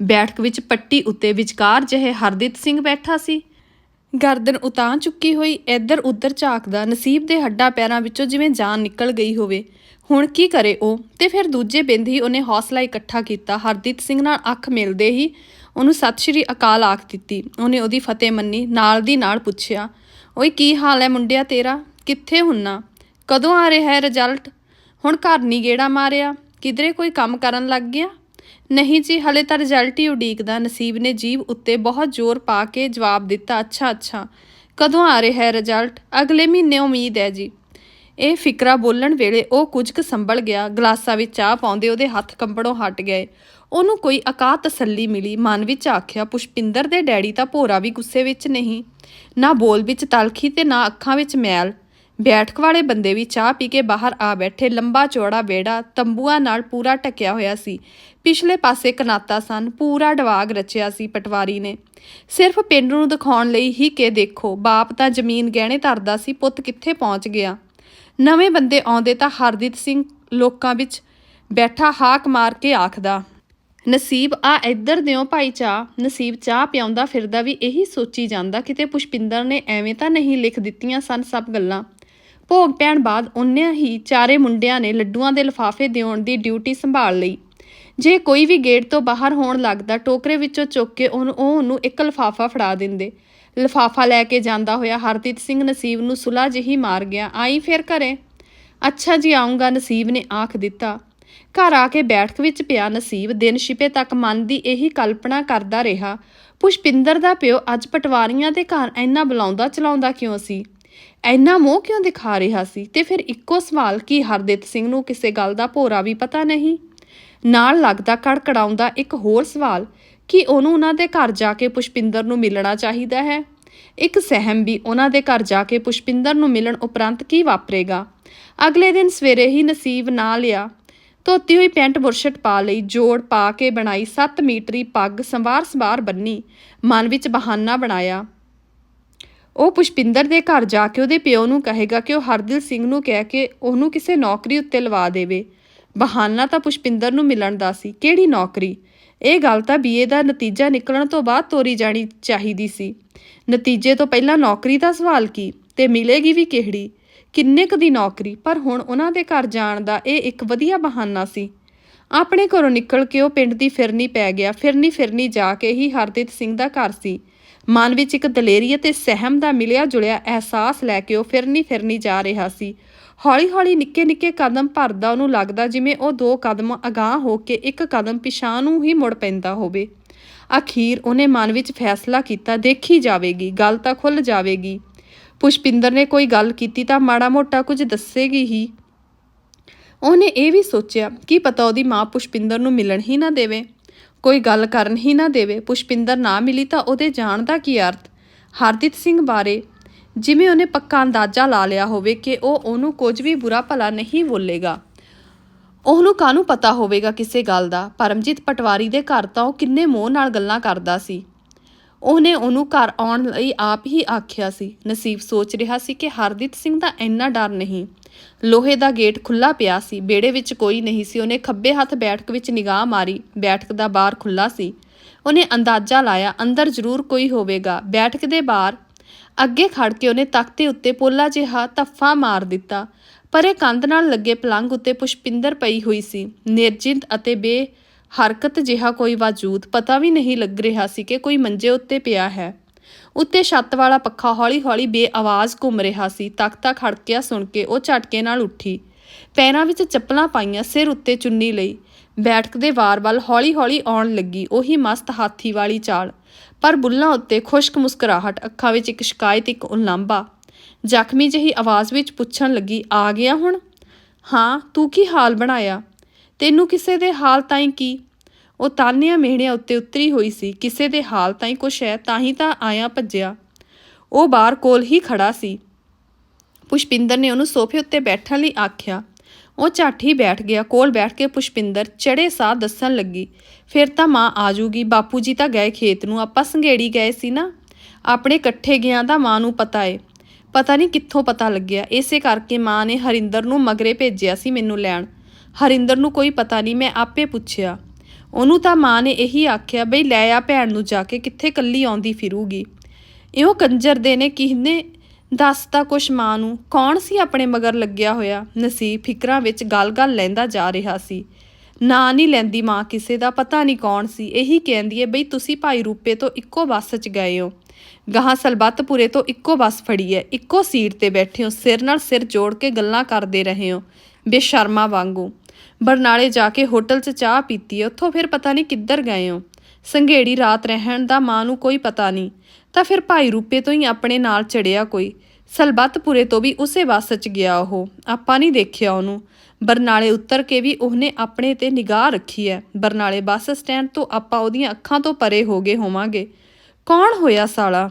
ਬੈਠਕ ਵਿੱਚ ਪੱਟੀ ਉੱਤੇ ਵਿਚਕਾਰ ਜਿਹੇ ਹਰਦਿਤ ਸਿੰਘ ਬੈਠਾ ਸੀ। ਗਰਦਨ ਉਤਾਂ ਚੁੱਕੀ ਹੋਈ ਇੱਧਰ ਉੱਧਰ ਝਾਕਦਾ ਨਸੀਬ ਦੇ ਹੱਡਾਂ ਪੈਰਾਂ ਵਿੱਚੋਂ ਜਿਵੇਂ ਜਾਨ ਨਿਕਲ ਗਈ ਹੋਵੇ। ਹੁਣ ਕੀ ਕਰੇ ਉਹ? ਤੇ ਫਿਰ ਦੂਜੇ ਬਿੰਦ ਹੀ ਉਹਨੇ ਹੌਸਲਾ ਇਕੱਠਾ ਕੀਤਾ। ਹਰਦੀਪ ਸਿੰਘ ਨਾਲ ਅੱਖ ਮਿਲਦੇ ਹੀ ਉਹਨੂੰ ਸਤਿ ਸ਼੍ਰੀ ਅਕਾਲ ਆਖ ਦਿੱਤੀ। ਉਹਨੇ ਉਹਦੀ ਫਤਿਹ ਮੰਨੀ, ਨਾਲ ਦੀ ਨਾਲ ਪੁੱਛਿਆ, ਓਏ, ਕੀ ਹਾਲ ਹੈ ਮੁੰਡਿਆ ਤੇਰਾ? ਕਿੱਥੇ ਹੁੰਨਾ? ਕਦੋਂ ਆ ਰਿਹਾ ਹੈ ਰਿਜ਼ਲਟ ਹੁਣ ਘਰ ਨਹੀਂ ਗੇੜਾ ਮਾਰਿਆ? ਕਿਧਰੇ ਕੋਈ ਕੰਮ ਕਰਨ ਲੱਗ ਗਿਆ? ਨਹੀਂ ਜੀ, ਹਲੇ ਤਾਂ ਰਿਜ਼ਲਟ ਹੀ ਉਡੀਕਦਾ। ਨਸੀਬ ਨੇ ਜੀਭ ਉੱਤੇ ਬਹੁਤ ਜ਼ੋਰ ਪਾ ਕੇ ਜਵਾਬ ਦਿੱਤਾ, ਅੱਛਾ ਅੱਛਾ, ਕਦੋਂ ਆ ਰਿਹਾ ਹੈ ਰਿਜ਼ਲਟ ਅਗਲੇ ਮਹੀਨੇ ਉਮੀਦ ਹੈ ਜੀ। ਇਹ ਫਿਕਰਾ ਬੋਲਣ ਵੇਲੇ ਉਹ ਕੁਝ ਕੁ ਸੰਭਲ ਗਿਆ। ਗਲਾਸਾਂ ਵਿੱਚ ਚਾਹ ਪਾਉਂਦੇ ਉਹਦੇ ਹੱਥ ਕੰਬੜੋਂ ਹਟ ਗਏ। ਉਹਨੂੰ ਕੋਈ ਅਕਾ ਤਸੱਲੀ ਮਿਲੀ। ਮਨ ਵਿੱਚ ਆਖਿਆ, ਪੁਸ਼ਪਿੰਦਰ ਦੇ ਡੈਡੀ ਤਾਂ ਭੋਰਾ ਵੀ ਗੁੱਸੇ ਵਿੱਚ ਨਹੀਂ। ਨਾ ਬੋਲ ਵਿੱਚ ਤਲਖੀ ਤੇ ਨਾ ਅੱਖਾਂ ਵਿੱਚ ਮੈਲ। ਬੈਠਕ ਵਾਲੇ ਬੰਦੇ ਵੀ ਚਾਹ ਪੀ ਕੇ ਬਾਹਰ ਆ ਬੈਠੇ, ਲੰਬਾ ਚੌੜਾ ਵਿਹੜਾ, ਤੰਬੂਆਂ ਨਾਲ ਪੂਰਾ ਟਕਿਆ ਹੋਇਆ ਸੀ। ਪਿਛਲੇ ਪਾਸੇ ਕਨਾਤਾ ਸਨ, ਪੂਰਾ ਡਵਾਗ ਰਚਿਆ ਸੀ ਪਟਵਾਰੀ ਨੇ। ਸਿਰਫ ਪਿੰਡ ਨੂੰ ਦਿਖਾਉਣ ਲਈ ਹੀ ਕਿ ਦੇਖੋ, ਬਾਪ ਤਾਂ ਜ਼ਮੀਨ ਗਹਿਣੇ ਧਰਦਾ ਸੀ, ਪੁੱਤ ਕਿੱਥੇ ਪਹੁੰਚ ਗਿਆ। ਨਵੇਂ ਬੰਦੇ ਆਉਂਦੇ ਤਾਂ ਹਰਦੀਪ ਸਿੰਘ ਲੋਕਾਂ ਵਿੱਚ ਬੈਠਾ ਹਾਕ ਮਾਰ ਕੇ ਆਖਦਾ, ਨਸੀਬ, ਆ ਇੱਧਰ ਦਿਓ ਭਾਈ ਚਾਹ। ਨਸੀਬ ਚਾਹ ਪਿਆਉਂਦਾ ਫਿਰਦਾ ਵੀ ਇਹੀ ਸੋਚੀ ਜਾਂਦਾ, ਕਿਤੇ ਪੁਸ਼ਪਿੰਦਰ ਨੇ ਐਵੇਂ ਤਾਂ ਨਹੀਂ ਲਿਖ ਦਿੱਤੀਆਂ ਸਨ ਸਭ ਗੱਲਾਂ। ਭੋਗ ਪੈਣ ਬਾਅਦ ਉਹਨੇ ਹੀ ਚਾਰੇ ਮੁੰਡਿਆਂ ਨੇ ਲੱਡੂਆਂ ਦੇ ਲਿਫਾਫੇ ਦੇਉਣ ਦੀ ਡਿਊਟੀ ਸੰਭਾਲ ਲਈ। ਜੇ ਕੋਈ ਵੀ ਗੇਟ ਤੋਂ ਬਾਹਰ ਹੋਣ ਲੱਗਦਾ, ਟੋਕਰੇ ਵਿੱਚੋਂ ਚੁੱਕ ਕੇ ਉਹਨੂੰ ਉਹ ਉਹਨੂੰ ਇੱਕ ਲਿਫਾਫਾ ਫੜਾ ਦਿੰਦੇ। ਲਿਫਾਫਾ ਲੈ ਕੇ ਜਾਂਦਾ ਹੋਇਆ ਹਰਦੀਪ ਸਿੰਘ ਨਸੀਬ ਨੂੰ ਸੁਲਾ ਜਿਹੀ ਮਾਰ ਗਿਆ, ਆਈ ਫਿਰ ਘਰੇ? ਅੱਛਾ ਜੀ ਆਉਂਗਾ ਨਸੀਬ ਨੇ ਆਖ ਦਿੱਤਾ। ਘਰ ਆ ਕੇ ਬੈਠਕ ਵਿੱਚ ਪਿਆ ਨਸੀਬ, ਦਿਨ ਛਿਪੇ ਤੱਕ ਮਨ ਦੀ ਇਹੀ ਕਲਪਨਾ ਕਰਦਾ ਰਿਹਾ, ਪੁਸ਼ਪਿੰਦਰ ਦਾ ਪਿਓ ਅੱਜ ਪਟਵਾਰੀਆਂ ਦੇ ਘਰ ਇੰਨਾ ਬੁਲਾਉਂਦਾ ਚਲਾਉਂਦਾ ਕਿਉਂ ਸੀ? ਇੰਨਾ ਮੋਹ ਕਿਉਂ ਦਿਖਾ ਰਿਹਾ ਸੀ? ਤੇ ਫਿਰ ਇੱਕੋ ਸਵਾਲ ਕਿ ਹਰਦਿਤ ਸਿੰਘ ਨੂੰ ਕਿਸੇ ਗੱਲ ਦਾ ਭੋਰਾ ਵੀ ਪਤਾ ਨਹੀਂ? ਨਾਲ ਲੱਗਦਾ ਕੜਕੜਾਉਂਦਾ ਇੱਕ ਹੋਰ ਸਵਾਲ, ਕਿ ਉਹਨੂੰ ਉਹਨਾਂ ਦੇ ਘਰ ਜਾ ਕੇ ਪੁਸ਼ਪਿੰਦਰ ਨੂੰ ਮਿਲਣਾ ਚਾਹੀਦਾ ਹੈ? ਇੱਕ ਸਹਿਮ ਵੀ ਉਹਨਾਂ ਦੇ ਘਰ ਜਾ ਕੇ ਪੁਸ਼ਪਿੰਦਰ ਨੂੰ ਮਿਲਣ ਉਪਰੰਤ ਕੀ ਵਾਪਰੇਗਾ? ਅਗਲੇ ਦਿਨ ਸਵੇਰੇ ਹੀ ਨਸੀਬ ਨਾ ਲਿਆ, ਧੋਤੀ ਹੋਈ ਪੈਂਟ ਬੁਰਸ਼ਟ ਪਾ ਲਈ, ਜੋੜ ਪਾ ਕੇ ਬਣਾਈ 7 ਮੀਟਰੀ ਪੱਗ ਸੰਵਾਰ ਸੰਵਾਰ ਬੰਨੀ, ਮਨ ਵਿੱਚ ਬਹਾਨਾ ਬਣਾਇਆ। ਉਹ ਪੁਸ਼ਪਿੰਦਰ ਦੇ ਘਰ ਜਾ ਕੇ ਉਹਦੇ ਪਿਓ ਨੂੰ ਕਹੇਗਾ ਕਿ ਉਹ ਹਰਦਿਲ ਸਿੰਘ ਨੂੰ ਕਹਿ ਕੇ ਉਹਨੂੰ ਕਿਸੇ ਨੌਕਰੀ ਉੱਤੇ ਲਵਾ ਦੇਵੇ। ਬਹਾਨਾ ਤਾਂ ਪੁਸ਼ਪਿੰਦਰ ਨੂੰ ਮਿਲਣ ਦਾ ਸੀ। ਕਿਹੜੀ ਨੌਕਰੀ? ਇਹ ਗੱਲ ਤਾਂ ਬੀਏ ਦਾ ਨਤੀਜਾ ਨਿਕਲਣ ਤੋਂ ਬਾਅਦ ਤੋਰੀ ਜਾਣੀ ਚਾਹੀਦੀ ਸੀ। ਨਤੀਜੇ ਤੋਂ ਪਹਿਲਾਂ ਨੌਕਰੀ ਦਾ ਸਵਾਲ ਕੀ? ਤੇ ਮਿਲੇਗੀ ਵੀ ਕਿਹੜੀ? ਕਿੰਨੇ ਕੁ ਦੀ ਨੌਕਰੀ? ਪਰ ਹੁਣ ਉਹਨਾਂ ਦੇ ਘਰ ਜਾਣ ਦਾ ਇਹ ਇੱਕ ਵਧੀਆ ਬਹਾਨਾ ਸੀ। ਆਪਣੇ ਘਰੋਂ ਨਿਕਲ ਕੇ ਉਹ ਪਿੰਡ ਦੀ ਫਿਰਨੀ ਪੈ ਗਿਆ। ਫਿਰਨੀ ਫਿਰਨੀ ਜਾ ਕੇ ਹੀ ਹਰਦੀਪ ਸਿੰਘ ਦਾ ਘਰ ਸੀ। ਮਨ ਵਿੱਚ ਇੱਕ ਦਲੇਰੀ ਅਤੇ ਸਹਿਮ ਦਾ ਮਿਲਿਆ ਜੁਲਿਆ ਅਹਿਸਾਸ ਲੈ ਕੇ ਉਹ ਫਿਰਨੀ ਫਿਰਨੀ ਜਾ ਰਿਹਾ ਸੀ। ਹੌਲੀ-ਹੌਲੀ ਨਿੱਕੇ-ਨਿੱਕੇ ਕਦਮ ਭਰਦਾ ਉਹਨੂੰ ਲੱਗਦਾ ਜਿਵੇਂ ਉਹ ਦੋ ਕਦਮ ਅਗਾਹ ਹੋ ਕੇ ਇੱਕ ਕਦਮ ਪਿਛਾਂ ਨੂੰ ਹੀ ਮੁੜ ਪੈਂਦਾ ਹੋਵੇ। ਅਖੀਰ ਉਹਨੇ ਮਨ ਵਿੱਚ ਫੈਸਲਾ ਕੀਤਾ, ਦੇਖੀ ਜਾਵੇਗੀ, ਗੱਲ ਤਾਂ ਖੁੱਲ ਜਾਵੇਗੀ। ਪੁਸ਼ਪਿੰਦਰ ਨੇ ਕੋਈ ਗੱਲ ਕੀਤੀ ਤਾਂ ਮਾੜਾ ਮੋਟਾ ਕੁਝ ਦੱਸੇਗੀ ਹੀ। ਉਹਨੇ ਇਹ ਵੀ ਸੋਚਿਆ, ਕਿ ਪਤਾ ਉਹਦੀ ਮਾਂ ਪੁਸ਼ਪਿੰਦਰ ਨੂੰ ਮਿਲਣ ਹੀ ਨਾ ਦੇਵੇ। ਕੋਈ ਗੱਲ ਕਰਨ ਹੀ ਨਾ ਦੇਵੇ, ਪੁਸ਼ਪਿੰਦਰ ਨਾ ਮਿਲੀ ਤਾਂ ਉਹਦੇ ਜਾਣ ਦਾ ਕੀ ਅਰਥ? ਹਰਦੀਪ ਸਿੰਘ ਬਾਰੇ ਜਿਵੇਂ ਉਹਨੇ ਪੱਕਾ ਅੰਦਾਜ਼ਾ ਲਾ ਲਿਆ ਹੋਵੇ ਕਿ ਉਹ ਉਹਨੂੰ ਕੁਝ ਵੀ ਬੁਰਾ ਭਲਾ ਨਹੀਂ ਬੋਲੇਗਾ। ਉਹਨੂੰ ਕਾਹਨੂੰ ਪਤਾ ਹੋਵੇਗਾ ਕਿਸੇ ਗੱਲ ਦਾ? ਪਰਮਜੀਤ ਪਟਵਾਰੀ ਦੇ ਘਰ ਤਾਂ ਉਹ ਕਿੰਨੇ ਮੋਹ ਨਾਲ ਗੱਲਾਂ ਕਰਦਾ ਸੀ। ਉਹਨੇ ਉਹਨੂੰ ਘਰ ਆਉਣ ਲਈ ਆਪ ਹੀ ਆਖਿਆ ਸੀ। ਨਸੀਬ ਸੋਚ ਰਿਹਾ ਸੀ ਕਿ ਹਰਦੀਪ ਸਿੰਘ ਦਾ ਇੰਨਾ ਡਰ ਨਹੀਂ। ਲੋਹੇ ਦਾ ਗੇਟ ਖੁੱਲਾ ਪਿਆ ਸੀ। ਬੇੜੇ ਵਿੱਚ ਕੋਈ ਨਹੀਂ ਸੀ। ਉਹਨੇ ਖੱਬੇ ਹੱਥ ਬੈਠਕ ਵਿੱਚ ਨਿਗਾਹ ਮਾਰੀ। ਬੈਠਕ ਦਾ ਬਾਰ ਖੁੱਲਾ ਸੀ। ਉਹਨੇ ਅੰਦਾਜ਼ਾ ਲਾਇਆ, ਅੰਦਰ ਜ਼ਰੂਰ ਕੋਈ ਹੋਵੇਗਾ। ਬੈਠਕ ਦੇ ਬਾਹਰ ਅੱਗੇ ਖੜ ਕੇ ਉਹਨੇ ਤਖਤੇ ਉੱਤੇ ਪੋਲਾ ਜਿਹਾ ਤੱਫਾ ਮਾਰ ਦਿੱਤਾ। ਪਰੇ ਕੰਧ ਨਾਲ ਲੱਗੇ ਪਲੰਘ ਉੱਤੇ ਪੁਸ਼ਪਿੰਦਰ ਪਈ ਹੋਈ ਸੀ। ਨਿਰਜਿੰਦ ਅਤੇ ਬੇ ਹਰਕਤ ਜਿਹਾ ਕੋਈ ਵਜੂਦ ਪਤਾ ਵੀ ਨਹੀਂ ਲੱਗ ਰਿਹਾ ਸੀ ਕਿ ਕੋਈ ਮੰਜੇ ਉੱਤੇ ਪਿਆ ਹੈ। ਉੱਤੇ ਛੱਤ ਵਾਲਾ ਪੱਖਾ ਹੌਲੀ-ਹੌਲੀ ਬੇਆਵਾਜ਼ ਘੁੰਮ ਰਿਹਾ ਸੀ। ਤਖਤਾ ਖੜਕਿਆ ਸੁਣ ਕੇ ਉਹ ਝਟਕੇ ਨਾਲ ਉੱਠੀ। ਪੈਰਾਂ ਵਿੱਚ ਚੱਪਲਾਂ ਪਾਈਆਂ ਸਿਰ ਉੱਤੇ ਚੁੰਨੀ ਲਈ। ਬੈਠਕ ਦੇ ਵਾਰ ਵੱਲ ਹੌਲੀ-ਹੌਲੀ ਆਉਣ ਲੱਗੀ ਉਹੀ ਮਸਤ ਹਾਥੀ ਵਾਲੀ ਚਾਲ। ਪਰ ਬੁੱਲਾਂ ਉੱਤੇ ਖੁਸ਼ਕ ਮੁਸਕਰਾਹਟ, ਅੱਖਾਂ ਵਿੱਚ ਇੱਕ ਸ਼ਿਕਾਇਤ, ਇੱਕ ਉਲਾਂਭਾ। ਜ਼ਖਮੀ ਜਿਹੀ ਆਵਾਜ਼ ਵਿੱਚ ਪੁੱਛਣ ਲੱਗੀ, ਆ ਗਿਆ ਹੁਣ? ਹਾਂ, ਤੂੰ ਕੀ ਹਾਲ ਬਣਾਇਆ? ਤੈਨੂੰ ਕਿਸੇ ਦੇ ਹਾਲ ਤਾਈਂ ਕੀ ਉਹ ਤਾਨਿਆਂ ਮਿਹਣਿਆਂ ਉੱਤੇ ਉਤਰੀ ਹੋਈ ਸੀ। ਕਿਸੇ ਦੇ ਹਾਲ ਤਾਂ ਹੀ ਕੁਛ ਹੈ ਤਾਂ ਹੀ ਤਾਂ ਆਇਆ ਭੱਜਿਆ। ਉਹ ਬਾਹਰ ਕੋਲ ਹੀ ਖੜਾ ਸੀ। ਪੁਸ਼ਪਿੰਦਰ ਨੇ ਉਹਨੂੰ ਸੋਫੇ ਉੱਤੇ ਬੈਠਣ ਲਈ ਆਖਿਆ। ਉਹ ਝੱਟ ਹੀ ਬੈਠ ਗਿਆ। ਕੋਲ ਬੈਠ ਕੇ ਪੁਸ਼ਪਿੰਦਰ ਚੜੇ ਸਾਹ ਦੱਸਣ ਲੱਗੀ, ਫਿਰ ਤਾਂ ਮਾਂ ਆ ਜੂਗੀ। ਬਾਪੂ ਜੀ ਤਾਂ ਗਏ ਖੇਤ ਨੂੰ। ਆਪਾਂ ਸੰਘੇੜੀ ਗਏ ਸੀ ਨਾ। ਆਪਣੇ ਇਕੱਠੇ ਗਿਆ ਦਾ ਮਾਂ ਨੂੰ ਪਤਾ ਏ। ਪਤਾ ਨਹੀਂ ਕਿੱਥੋਂ ਪਤਾ ਲੱਗਿਆ। ਇਸੇ ਕਰਕੇ ਮਾਂ ਨੇ ਹਰਿੰਦਰ ਨੂੰ ਮਗਰੇ ਭੇਜਿਆ ਸੀ ਮੈਨੂੰ ਲੈਣ। ਹਰਿੰਦਰ ਨੂੰ ਕੋਈ ਪਤਾ ਨਹੀਂ, ਮੈਂ ਆਪੇ ਪੁੱਛਿਆ। ਉਹਨੂੰ ਤਾਂ ਮਾਂ ਨੇ ਇਹੀ ਆਖਿਆ ਬਈ ਲੈ ਆ ਭੈਣ ਨੂੰ ਜਾ ਕੇ, ਕਿੱਥੇ ਕੱਲੀ ਆਉਂਦੀ ਫਿਰੂਗੀ। ਇਉਂ ਕੰਜਰ ਦੇ ਨੇ ਕਿਹਨੇ ਦੱਸਤਾ ਕੁਛ ਮਾਂ ਨੂੰ? ਕੌਣ ਸੀ ਆਪਣੇ ਮਗਰ ਲੱਗਿਆ ਹੋਇਆ? ਨਸੀਬ ਫਿਕਰਾਂ ਵਿੱਚ ਗੱਲ-ਗੱਲ ਲੈਂਦਾ ਜਾ ਰਿਹਾ ਸੀ। ਨਾਂ ਨਹੀਂ ਲੈਂਦੀ ਮਾਂ ਕਿਸੇ ਦਾ, ਪਤਾ ਨਹੀਂ ਕੌਣ ਸੀ। ਇਹੀ ਕਹਿੰਦੀ ਏ, ਬਈ ਤੁਸੀਂ ਭਾਈ ਰੂਪੇ ਤੋਂ ਇੱਕੋ ਬੱਸ 'ਚ ਗਏ ਹੋ। ਗਾਹਾਂ ਸਲਬੱਤਪੁਰੇ ਤੋਂ ਇੱਕੋ ਬੱਸ ਫੜੀ ਹੈ ਇੱਕੋ ਸੀਟ ਤੇ ਬੈਠੇ ਹੋ। ਸਿਰ ਨਾਲ ਸਿਰ ਜੋੜ ਕੇ ਗੱਲਾਂ ਕਰਦੇ ਰਹੇ ਹੋ, ਬੇਸ਼ਰਮਾ ਵਾਂਗੂ। ਬਰਨਾਲੇ ਜਾ ਕੇ ਹੋਟਲ 'ਚ ਚਾਹ ਪੀਤੀ ਹੈ। ਉੱਥੋਂ ਫਿਰ ਪਤਾ ਨਹੀਂ ਕਿੱਧਰ ਗਏ ਹੋ। ਸੰਘੇੜੀ ਰਾਤ ਰਹਿਣ ਦਾ ਮਾਂ ਨੂੰ ਕੋਈ ਪਤਾ ਨਹੀਂ। ਤਾਂ ਫਿਰ ਭਾਈ ਰੂਪੇ ਤੋਂ ਹੀ ਆਪਣੇ ਨਾਲ ਚੜਿਆ ਕੋਈ। ਸਲਬੱਤਪੁਰੇ ਤੋਂ ਵੀ ਉਸੇ ਬੱਸ 'ਚ ਗਿਆ ਉਹ। ਆਪਾਂ ਨਹੀਂ ਦੇਖਿਆ ਉਹਨੂੰ। ਬਰਨਾਲੇ ਉਤਰ ਕੇ ਵੀ ਉਹਨੇ ਆਪਣੇ ਤੇ ਨਿਗਾਹ ਰੱਖੀ ਹੈ। ਬਰਨਾਲੇ ਬੱਸ ਸਟੈਂਡ ਤੋਂ ਆਪਾਂ ਉਹਦੀਆਂ ਅੱਖਾਂ ਤੋਂ ਪਰੇ ਹੋ ਗਏ ਹੋਵਾਂਗੇ। ਕੌਣ ਹੋਇਆ ਸਾਲਾ?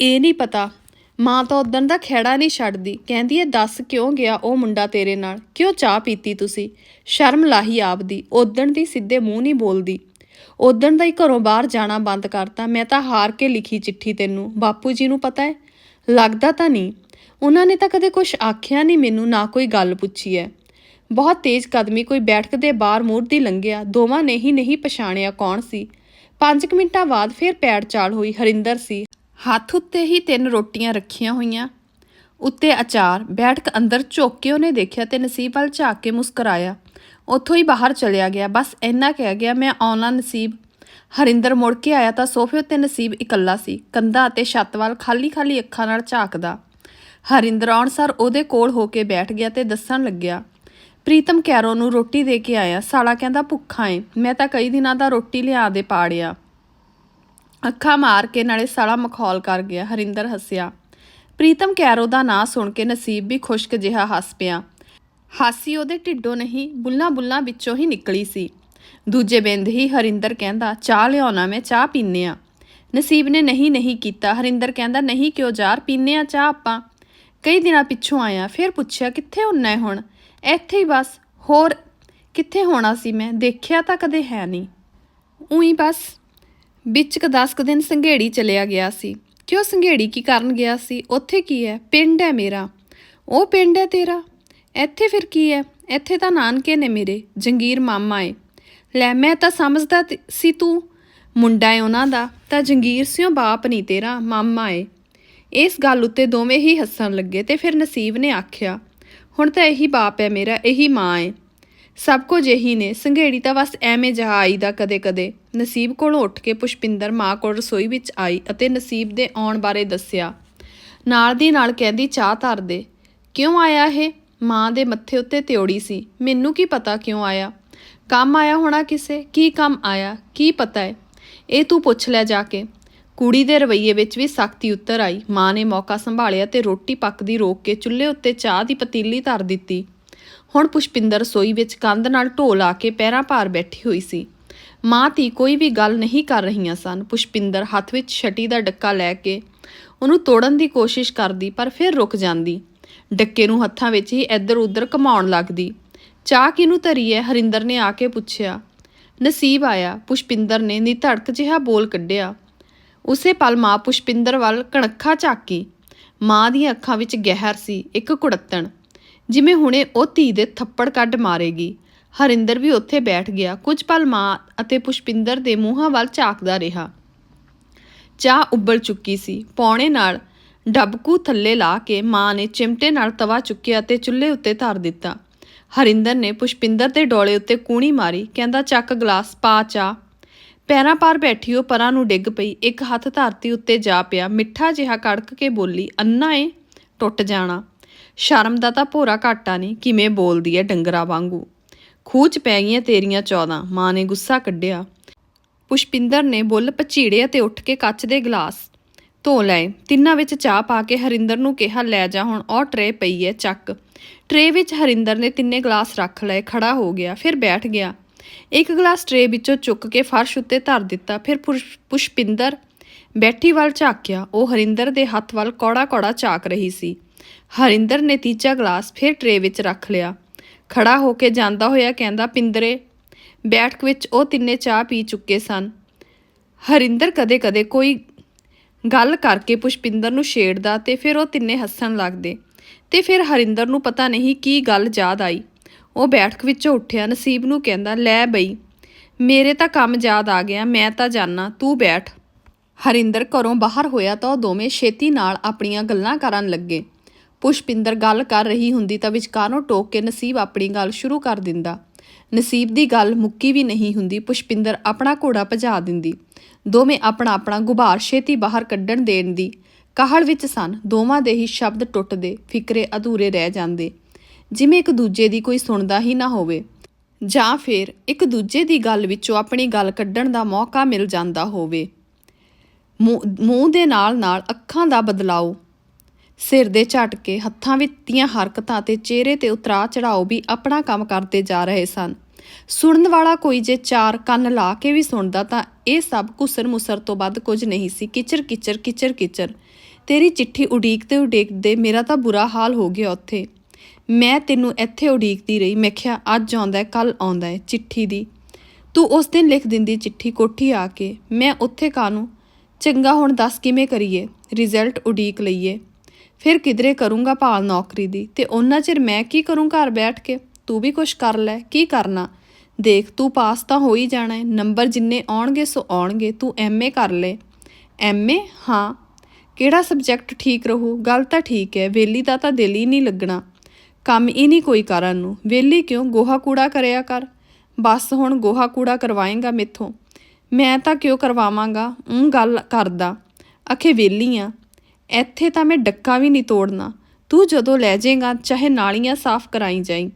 ਇਹ ਨਹੀਂ ਪਤਾ। ਮਾਂ ਤਾਂ ਉਦੋਂ ਦਾ ਖੇੜਾ ਨਹੀਂ ਛੱਡਦੀ। ਕਹਿੰਦੀ ਏ, ਦੱਸ ਕਿਉਂ ਗਿਆ ਉਹ ਮੁੰਡਾ ਤੇਰੇ ਨਾਲ? ਕਿਉਂ ਚਾਹ ਪੀਤੀ ਤੁਸੀਂ? ਸ਼ਰਮ ਲਾਹੀ ਆਪਦੀ। ਉਦਣ ਦੀ ਸਿੱਧੇ ਮੂੰਹ ਨਹੀਂ ਬੋਲਦੀ। ਉਦਣ ਦਾ ਹੀ ਘਰੋਂ ਬਾਹਰ ਜਾਣਾ ਬੰਦ ਕਰਤਾ। ਮੈਂ ਤਾਂ ਹਾਰ ਕੇ ਲਿਖੀ ਚਿੱਠੀ ਤੈਨੂੰ। ਬਾਪੂ ਜੀ ਨੂੰ ਪਤਾ ਹੈ ਲੱਗਦਾ ਤਾਂ ਨਹੀਂ। ਉਹਨਾਂ ਨੇ ਤਾਂ ਕਦੇ ਕੁਝ ਆਖਿਆ ਨਹੀਂ ਮੈਨੂੰ, ਨਾ ਕੋਈ ਗੱਲ ਪੁੱਛੀ ਹੈ ਬਹੁਤ ਤੇਜ਼ ਕਦਮੀ ਕੋਈ ਬੈਠਕ ਦੇ ਬਾਹਰ ਮੂਰਤੀ ਲੰਘਿਆ। ਦੋਵਾਂ ਨੇ ਹੀ ਨਹੀਂ ਪਛਾਣਿਆ ਕੌਣ ਸੀ। ਪੰਜ ਕੁ ਮਿੰਟਾਂ ਬਾਅਦ ਫਿਰ ਪੈੜ ਚਾਲ ਹੋਈ। ਹਰਿੰਦਰ ਸੀ। ਹੱਥ ਉੱਤੇ ਹੀ ਤਿੰਨ ਰੋਟੀਆਂ ਰੱਖੀਆਂ ਹੋਈਆਂ। ਉੱਤੇ ਅਚਾਰ, ਬੈਠਕ ਅੰਦਰ ਝੁੱਕ ਕੇ ਉਹਨੇ ਦੇਖਿਆ ਤੇ ਨਸੀਬ ਵੱਲ ਝਾਕ ਕੇ ਮੁਸਕਰਾਇਆ। ਉੱਥੋਂ ਹੀ ਬਾਹਰ ਚਲਿਆ ਗਿਆ। ਬਸ ਇੰਨਾ ਕਹਿ ਗਿਆ, ਮੈਂ ਆਉਣਾ ਨਸੀਬ। ਹਰਿੰਦਰ ਮੁੜ ਕੇ ਆਇਆ ਤਾਂ ਸੋਫੇ ਉੱਤੇ ਨਸੀਬ ਇਕੱਲਾ ਸੀ। ਕੰਧਾਂ ਅਤੇ ਛੱਤ ਵੱਲ ਖਾਲੀ-ਖਾਲੀ ਅੱਖਾਂ ਨਾਲ ਝਾਕਦਾ। ਹਰਿੰਦਰ ਆਉਣ ਸਰ ਉਹਦੇ ਕੋਲ ਹੋ ਕੇ ਬੈਠ ਗਿਆ ਤੇ ਦੱਸਣ ਲੱਗਿਆ, ਪ੍ਰੀਤਮ ਕੈਰੋ ਨੂੰ ਰੋਟੀ ਦੇ ਕੇ ਆਇਆ। ਸਾਲਾ ਕਹਿੰਦਾ ਭੁੱਖਾ ਏ। ਮੈਂ ਤਾਂ ਕਈ ਦਿਨਾਂ ਦਾ ਰੋਟੀ ਲਿਆ ਦੇ ਪਾੜਿਆ। ਅੱਖਾਂ ਮਾਰ ਕੇ ਨਾਲੇ ਸਾਲਾ ਮਖੌਲ ਕਰ ਗਿਆ, ਹਰਿੰਦਰ ਹੱਸਿਆ। ਪ੍ਰੀਤਮ ਕੈਰੋ ਦਾ ਨਾਂ ਸੁਣ ਕੇ ਨਸੀਬ ਵੀ ਖੁਸ਼ਕ ਜਿਹਾ ਹੱਸ ਪਿਆ। ਹਾਸੀ ਉਹਦੇ ਢਿੱਡੋਂ ਨਹੀਂ ਬੁੱਲਾਂ ਬੁੱਲਾਂ ਵਿੱਚੋਂ ਹੀ ਨਿਕਲੀ ਸੀ। ਦੂਜੇ ਬਿੰਦ ਹੀ ਹਰਿੰਦਰ ਕਹਿੰਦਾ, ਚਾਹ ਲਿਆਉਣਾ ਮੈਂ, ਚਾਹ ਪੀਨੇ ਆ ਨਸੀਬ ਨੇ ਨਹੀਂ ਨਹੀਂ ਕੀਤਾ। ਹਰਿੰਦਰ ਕਹਿੰਦਾ, ਨਹੀਂ ਕਿਉਂ ਯਾਰ ਪੀਨੇ ਆ ਚਾਹ ਆਪਾਂ। ਕਈ ਦਿਨਾਂ ਪਿੱਛੋਂ ਆਇਆ, ਫਿਰ ਪੁੱਛਿਆ, ਕਿੱਥੇ ਹੁੰਨਾ ਹੁਣ? ਇੱਥੇ ਹੀ ਬਸ, ਹੋਰ ਕਿੱਥੇ ਹੋਣਾ ਸੀ ਮੈਂ? ਦੇਖਿਆ ਤਾਂ ਕਦੇ ਹੈ ਨਹੀਂ। ਉਹੀ ਬਸ ਵਿੱਚ ਕ ਦਸ ਕੁ ਦਿਨ ਸੰਘੇੜੀ ਚਲਿਆ ਗਿਆ ਸੀ। ਕਿਉਂ ਸੰਘੇੜੀ ਕੀ ਕਰਨ ਗਿਆ ਸੀ? ਉੱਥੇ ਕੀ ਹੈ? ਪਿੰਡ ਹੈ ਮੇਰਾ। ਉਹ ਪਿੰਡ ਹੈ ਤੇਰਾ? ਇੱਥੇ ਫਿਰ ਕੀ ਹੈ? ਇੱਥੇ ਤਾਂ ਨਾਨਕੇ ਨੇ ਮੇਰੇ, ਜੰਗੀਰ ਮਾਮਾ ਏ। ਲੈ, ਮੈਂ ਤਾਂ ਸਮਝਦਾ ਸੀ ਤੂੰ। ਮੁੰਡਾ ਏ ਉਹਨਾਂ ਦਾ, ਤਾਂ ਜੰਗੀਰ ਸਿਓ ਬਾਪ ਨਹੀਂ ਤੇਰਾ, ਮਾਮਾ ਏ। ਇਸ ਗੱਲ ਉੱਤੇ ਦੋਵੇਂ ਹੀ ਹੱਸਣ ਲੱਗੇ ਤੇ ਫਿਰ ਨਸੀਬ ਨੇ ਆਖਿਆ, ਹੁਣ ਤਾਂ ਇਹੀ ਬਾਪ ਹੈ ਮੇਰਾ, ਇਹੀ ਮਾਂ ਏ। ਸਭ ਕੁਝ ਇਹੀ ਨੇ। ਸੰਘੇੜੀ ਤਾਂ ਬਸ ਐਵੇਂ ਜਹਾ ਆਈਦਾ ਕਦੇ-ਕਦੇ। ਨਸੀਬ ਕੋਲੋਂ ਉੱਠ ਕੇ ਪੁਸ਼ਪਿੰਦਰ ਮਾਂ ਕੋਲ ਰਸੋਈ ਵਿੱਚ ਆਈ ਅਤੇ ਨਸੀਬ ਦੇ ਆਉਣ ਬਾਰੇ ਦੱਸਿਆ। ਨਾਲ ਦੀ ਨਾਲ ਕਹਿੰਦੀ, ਚਾਹ ਧਰ ਦੇ। ਕਿਉਂ ਆਇਆ ਇਹ? ਮਾਂ ਦੇ ਮੱਥੇ ਉੱਤੇ ਤਿਉੜੀ ਸੀ। ਮੈਨੂੰ ਕੀ ਪਤਾ ਕਿਉਂ ਆਇਆ? ਕੰਮ ਆਇਆ ਹੋਣਾ ਕਿਸੇ? ਕੀ ਕੰਮ ਆਇਆ? ਕੀ ਪਤਾ ਹੈ ਇਹ ਤੂੰ ਪੁੱਛ ਲੈ ਜਾ ਕੇ। ਕੁੜੀ ਦੇ ਰਵੱਈਏ ਵਿੱਚ ਵੀ ਸਖਤੀ ਉੱਤਰ ਆਈ। ਮਾਂ ਨੇ ਮੌਕਾ ਸੰਭਾਲਿਆ ਤੇ ਰੋਟੀ ਪੱਕਦੀ ਰੋਕ ਕੇ ਚੁੱਲ੍ਹੇ ਉੱਤੇ ਚਾਹ ਦੀ ਪਤੀਲੀ ਧਰ ਦਿੱਤੀ। ਹੁਣ ਪੁਸ਼ਪਿੰਦਰ ਰਸੋਈ ਵਿੱਚ ਕੰਧ ਨਾਲ ਢੋ ਲਾ ਕੇ ਪੈਰਾਂ ਭਾਰ ਬੈਠੀ ਹੋਈ ਸੀ। ਮਾਂ, ਧੀ ਕੋਈ ਵੀ ਗੱਲ ਨਹੀਂ ਕਰ ਰਹੀਆਂ ਸਨ। ਪੁਸ਼ਪਿੰਦਰ ਹੱਥ ਵਿੱਚ ਛਟੀ ਦਾ ਡੱਕਾ ਲੈ ਕੇ ਉਹਨੂੰ ਤੋੜਨ ਦੀ ਕੋਸ਼ਿਸ਼ ਕਰਦੀ, ਪਰ ਫਿਰ ਰੁਕ ਜਾਂਦੀ। ਡੱਕੇ ਨੂੰ ਹੱਥਾਂ ਵਿੱਚ ਹੀ ਇੱਧਰ ਉੱਧਰ ਘਮਾਉਣ ਲੱਗਦੀ। ਚਾਹ ਕਿਹਨੂੰ ਧਰੀ ਹੈ ਹਰਿੰਦਰ ਨੇ ਆ ਕੇ ਪੁੱਛਿਆ। ਨਸੀਬ ਆਇਆ। ਪੁਸ਼ਪਿੰਦਰ ਨੇ ਨੀ ਧੜਕ ਜਿਹਾ ਬੋਲ ਕੱਢਿਆ। ਉਸੇ ਪਲ ਮਾਂ ਪੁਸ਼ਪਿੰਦਰ ਵੱਲ ਕਣਖਾ ਝਾਕੀ। ਮਾਂ ਦੀਆਂ ਅੱਖਾਂ ਵਿੱਚ ਗਹਿਰ ਸੀ, ਇੱਕ ਕੁੜੱਤਣ। ਜਿਵੇਂ ਹੁਣੇ ਉਹ ਧੀ ਦੇ ਥੱਪੜ ਕੱਢ ਮਾਰੇਗੀ। ਹਰਿੰਦਰ ਵੀ ਉੱਥੇ ਬੈਠ ਗਿਆ। ਕੁਝ ਪਲ ਮਾਂ ਅਤੇ ਪੁਸ਼ਪਿੰਦਰ ਦੇ ਮੂੰਹਾਂ ਵੱਲ ਝਾਕਦਾ ਰਿਹਾ। ਚਾਹ ਉੱਬਲ ਚੁੱਕੀ ਸੀ। ਪੌਣੇ ਨਾਲ ਡੱਬਕੂ ਥੱਲੇ ਲਾ ਕੇ ਮਾਂ ਨੇ ਚਿਮਟੇ ਨਾਲ ਤਵਾ ਚੁੱਕਿਆ ਅਤੇ ਚੁੱਲ੍ਹੇ ਉੱਤੇ ਧਰ ਦਿੱਤਾ। ਹਰਿੰਦਰ ਨੇ ਪੁਸ਼ਪਿੰਦਰ ਦੇ ਡੋਲੇ ਉੱਤੇ ਕੂਣੀ ਮਾਰੀ। ਕਹਿੰਦਾ, ਚੱਕ ਗਲਾਸ, ਪਾ ਚਾਹ। ਪੈਰਾਂ ਪਾਰ ਬੈਠੀ ਉਹ ਪਰਾਂ ਨੂੰ ਡਿੱਗ ਪਈ। ਇੱਕ ਹੱਥ ਧਰਤੀ ਉੱਤੇ ਜਾ ਪਿਆ। ਮਿੱਠਾ ਜਿਹਾ ਕੜਕ ਕੇ ਬੋਲੀ, ਅੰਨਾ ਏ, ਟੁੱਟ ਜਾਣਾ। ਸ਼ਰਮ ਦਾ ਤਾਂ ਭੋਰਾ ਘਾਟਾ ਨਹੀਂ, ਕਿਵੇਂ ਬੋਲਦੀ ਐ ਡੰਗਰਾ ਵਾਂਗੂ। ਖੂਚ ਪੈ ਗਈਆਂ ਤੇਰੀਆਂ 14 ਮਾਂ ਨੇ ਗੁੱਸਾ ਕੱਢਿਆ। ਪੁਸ਼ਪਿੰਦਰ ਨੇ ਬੁੱਲ ਪਚੀੜੇ ਅਤੇ ਉੱਠ ਕੇ ਕੱਚ ਦੇ ਗਲਾਸ ਧੋ ਲਏ। ਤਿੰਨਾਂ ਵਿੱਚ ਚਾਹ ਪਾ ਕੇ ਹਰਿੰਦਰ ਨੂੰ ਕਿਹਾ, ਲੈ ਜਾ, ਹੁਣ ਉਹ ਟਰੇ ਪਈ ਐ, ਚੱਕ। ਟਰੇ ਵਿੱਚ ਹਰਿੰਦਰ ਨੇ ਤਿੰਨੇ ਗਲਾਸ ਰੱਖ ਲਏ ਖੜਾ ਹੋ ਗਿਆ, ਫਿਰ ਬੈਠ ਗਿਆ। ਇੱਕ ਗਲਾਸ ਟਰੇ ਵਿੱਚੋਂ ਚੁੱਕ ਕੇ ਫਰਸ਼ ਉੱਤੇ ਧਰ ਦਿੱਤਾ, ਫਿਰ ਪੁਸ਼- ਪੁਸ਼ਪਿੰਦਰ ਬੈਠੀ ਵੱਲ ਝਾਕਿਆ। ਉਹ ਹਰਿੰਦਰ ਦੇ ਹੱਥ ਵੱਲ ਕੌੜਾ-ਕੌੜਾ ਝਾਕ ਰਹੀ ਸੀ। ਹਰਿੰਦਰ ਨੇ ਤੀਜਾ ਗਲਾਸ ਫਿਰ ਟਰੇ ਵਿੱਚ ਰੱਖ ਲਿਆ। ਖੜਾ ਹੋ ਕੇ ਜਾਂਦਾ ਹੋਇਆ ਕਹਿੰਦਾ, ਪਿੰਦਰੇ, ਬੈਠਕ ਵਿੱਚ ਉਹ ਤਿੰਨੇ ਚਾਹ ਪੀ ਚੁੱਕੇ ਸਨ। ਹਰਿੰਦਰ ਕਦੇ-ਕਦੇ ਕੋਈ ਗੱਲ ਕਰਕੇ ਪੁਸ਼ਪਿੰਦਰ ਨੂੰ ਛੇੜਦਾ ਤੇ ਫਿਰ ਉਹ ਤਿੰਨੇ ਹੱਸਣ ਲੱਗਦੇ ਤੇ ਫਿਰ ਹਰਿੰਦਰ ਨੂੰ ਪਤਾ ਨਹੀਂ ਕੀ ਗੱਲ ਯਾਦ ਆਈ। ਉਹ ਬੈਠਕ ਵਿੱਚੋਂ ਉੱਠਿਆ, ਨਸੀਬ ਨੂੰ ਕਹਿੰਦਾ, ਲੈ ਬਈ, ਮੇਰੇ ਤਾਂ ਕੰਮ ਯਾਦ ਆ ਗਿਆ, ਮੈਂ ਤਾਂ ਜਾਣਾ ਤੂੰ ਬੈਠ। ਹਰਿੰਦਰ ਘਰੋਂ ਬਾਹਰ ਹੋਇਆ ਤਾਂ ਉਹ ਦੋਵੇਂ ਛੇਤੀ ਨਾਲ ਆਪਣੀਆਂ ਗੱਲਾਂ ਕਰਨ ਲੱਗੇ। ਪੁਸ਼ਪਿੰਦਰ ਗੱਲ ਕਰ ਰਹੀ ਹੁੰਦੀ ਤਾਂ ਵਿਚਕਾਰੋਂ ਟੋਕ ਕੇ ਨਸੀਬ ਆਪਣੀ ਗੱਲ ਸ਼ੁਰੂ ਕਰ ਦਿੰਦਾ। ਨਸੀਬ ਦੀ ਗੱਲ ਮੁੱਕੀ ਵੀ ਨਹੀਂ ਹੁੰਦੀ, ਪੁਸ਼ਪਿੰਦਰ ਆਪਣਾ ਘੋੜਾ ਭਜਾ ਦਿੰਦੀ। ਦੋਵੇਂ ਆਪਣਾ ਆਪਣਾ ਗੁਬਾਰ ਛੇਤੀ ਬਾਹਰ ਕੱਢਣ ਦੇਣ ਦੀ। ਕਾਹਲ ਵਿੱਚ ਸਨ, ਦੋਵਾਂ ਦੇ ਹੀ ਸ਼ਬਦ ਟੁੱਟਦੇ, ਫਿਕਰੇ ਅਧੂਰੇ ਰਹਿ ਜਾਂਦੇ। ਜਿਵੇਂ ਇੱਕ ਦੂਜੇ ਦੀ ਕੋਈ ਸੁਣਦਾ ਹੀ ਨਾ ਹੋਵੇ। ਜਾਂ ਫਿਰ ਇੱਕ ਦੂਜੇ ਦੀ ਗੱਲ ਵਿੱਚੋਂ ਆਪਣੀ ਗੱਲ ਕੱਢਣ ਦਾ ਮੌਕਾ ਮਿਲ ਜਾਂਦਾ ਹੋਵੇ। ਮੂੰਹ ਮੂੰਹ ਦੇ ਨਾਲ ਨਾਲ ਅੱਖਾਂ ਦਾ ਬਦਲਾਓ। ਸਿਰ ਦੇ ਝਟਕੇ, ਹੱਥਾਂ ਵਿੱਚ ਦੀਆਂ ਹਰਕਤਾਂ ਤੇ ਚਿਹਰੇ ਤੇ ਉਤਰਾ ਚੜਾਓ ਵੀ ਆਪਣਾ ਕੰਮ ਕਰਦੇ ਜਾ ਰਹੇ ਸਨ। ਸੁਣਨ ਵਾਲਾ ਕੋਈ ਜੇ ਚਾਰ ਕੰਨ ਲਾ ਕੇ ਵੀ ਸੁਣਦਾ ਤਾਂ ਇਹ ਸਭ ਕੁਸਰ ਮੁਸਰ ਤੋਂ ਵੱਧ ਕੁਝ ਨਹੀਂ ਸੀ। ਕਿਚਰ ਕਿਚਰ ਕਿਚਰ ਕਿਚਰ। ਤੇਰੀ ਚਿੱਠੀ ਉਡੀਕਦੇ ਉਡੀਕਦੇ ਮੇਰਾ ਤਾਂ ਬੁਰਾ ਹਾਲ ਹੋ ਗਿਆ ਉੱਥੇ। ਮੈਂ ਤੈਨੂੰ ਇੱਥੇ ਉਡੀਕਦੀ ਰਹੀ। ਮੈਂ ਕਿਹਾ, ਅੱਜ ਆਉਂਦਾ ਕੱਲ ਆਉਂਦਾ ਹੈ ਚਿੱਠੀ ਦੀ। ਤੂੰ ਉਸ ਦਿਨ ਲਿਖ ਦਿੰਦੀ ਚਿੱਠੀ ਕੋਠੀ ਆ ਕੇ। ਮੈਂ ਉੱਥੇ ਕਾਨੂੰ ਚੰਗਾ ਹੁਣ ਦੱਸ ਕਿਵੇਂ ਕਰੀਏ? ਰਿਜ਼ਲਟ ਉਡੀਕ ਲਈਏ। ਫਿਰ ਕਿਧਰੇ ਕਰੂੰਗਾ ਭਾਲ ਨੌਕਰੀ ਦੀ? ਤੇ ਉਹਨਾਂ ਚਿਰ ਮੈਂ ਕੀ ਕਰੂੰ ਘਰ ਬੈਠ ਕੇ? ਤੂੰ ਵੀ ਕੁਛ ਕਰ ਲੈ, ਕੀ ਕਰਨਾ? ਦੇਖ, ਤੂੰ ਪਾਸ ਤਾਂ ਹੋ ਹੀ ਜਾਣਾ ਹੈ। ਨੰਬਰ ਜਿੰਨੇ ਆਉਣਗੇ, ਸੋ ਆਉਣਗੇ। ਤੂੰ ਐਮਏ ਕਰ ਲੈ। ਐਮਏ ਹਾਂ। ਕਿਹੜਾ ਸਬਜੈਕਟ ਠੀਕ ਰਹੂ? ਗੱਲ ਤਾਂ ਠੀਕ ਹੈ। ਵੇਲੀ ਦਾ ਤਾਂ ਦਿਲ ਹੀ ਨਹੀਂ ਲੱਗਣਾ। ਕੰਮ ਹੀ ਨਹੀਂ ਕੋਈ ਕਰਨ ਨੂੰ। ਵੇਲੀ ਕਿਉਂ? ਗੋਹਾ ਕੂੜਾ ਕਰਿਆ ਕਰ। ਬਸ ਹੁਣ ਗੋਹਾ ਕੂੜਾ ਕਰਵਾਏਗਾ ਮੇਥੋਂ। ਮੈਂ ਤਾਂ ਕਿਉਂ ਕਰਵਾਵਾਂਗਾ? ਉਹ ਗੱਲ ਕਰਦਾ। ਅਖੇ ਵੇਲੀ ਆ। ਇੱਥੇ ਤਾਂ ਮੈਂ ਡੱਕਾ ਵੀ ਨਹੀਂ ਤੋੜਨਾ। ਤੂੰ ਜਦੋਂ ਲੈ ਜਾਏਗਾ, ਚਾਹੇ ਨਾਲੀਆਂ ਸਾਫ਼ ਕਰਾਈ ਜਾਈ।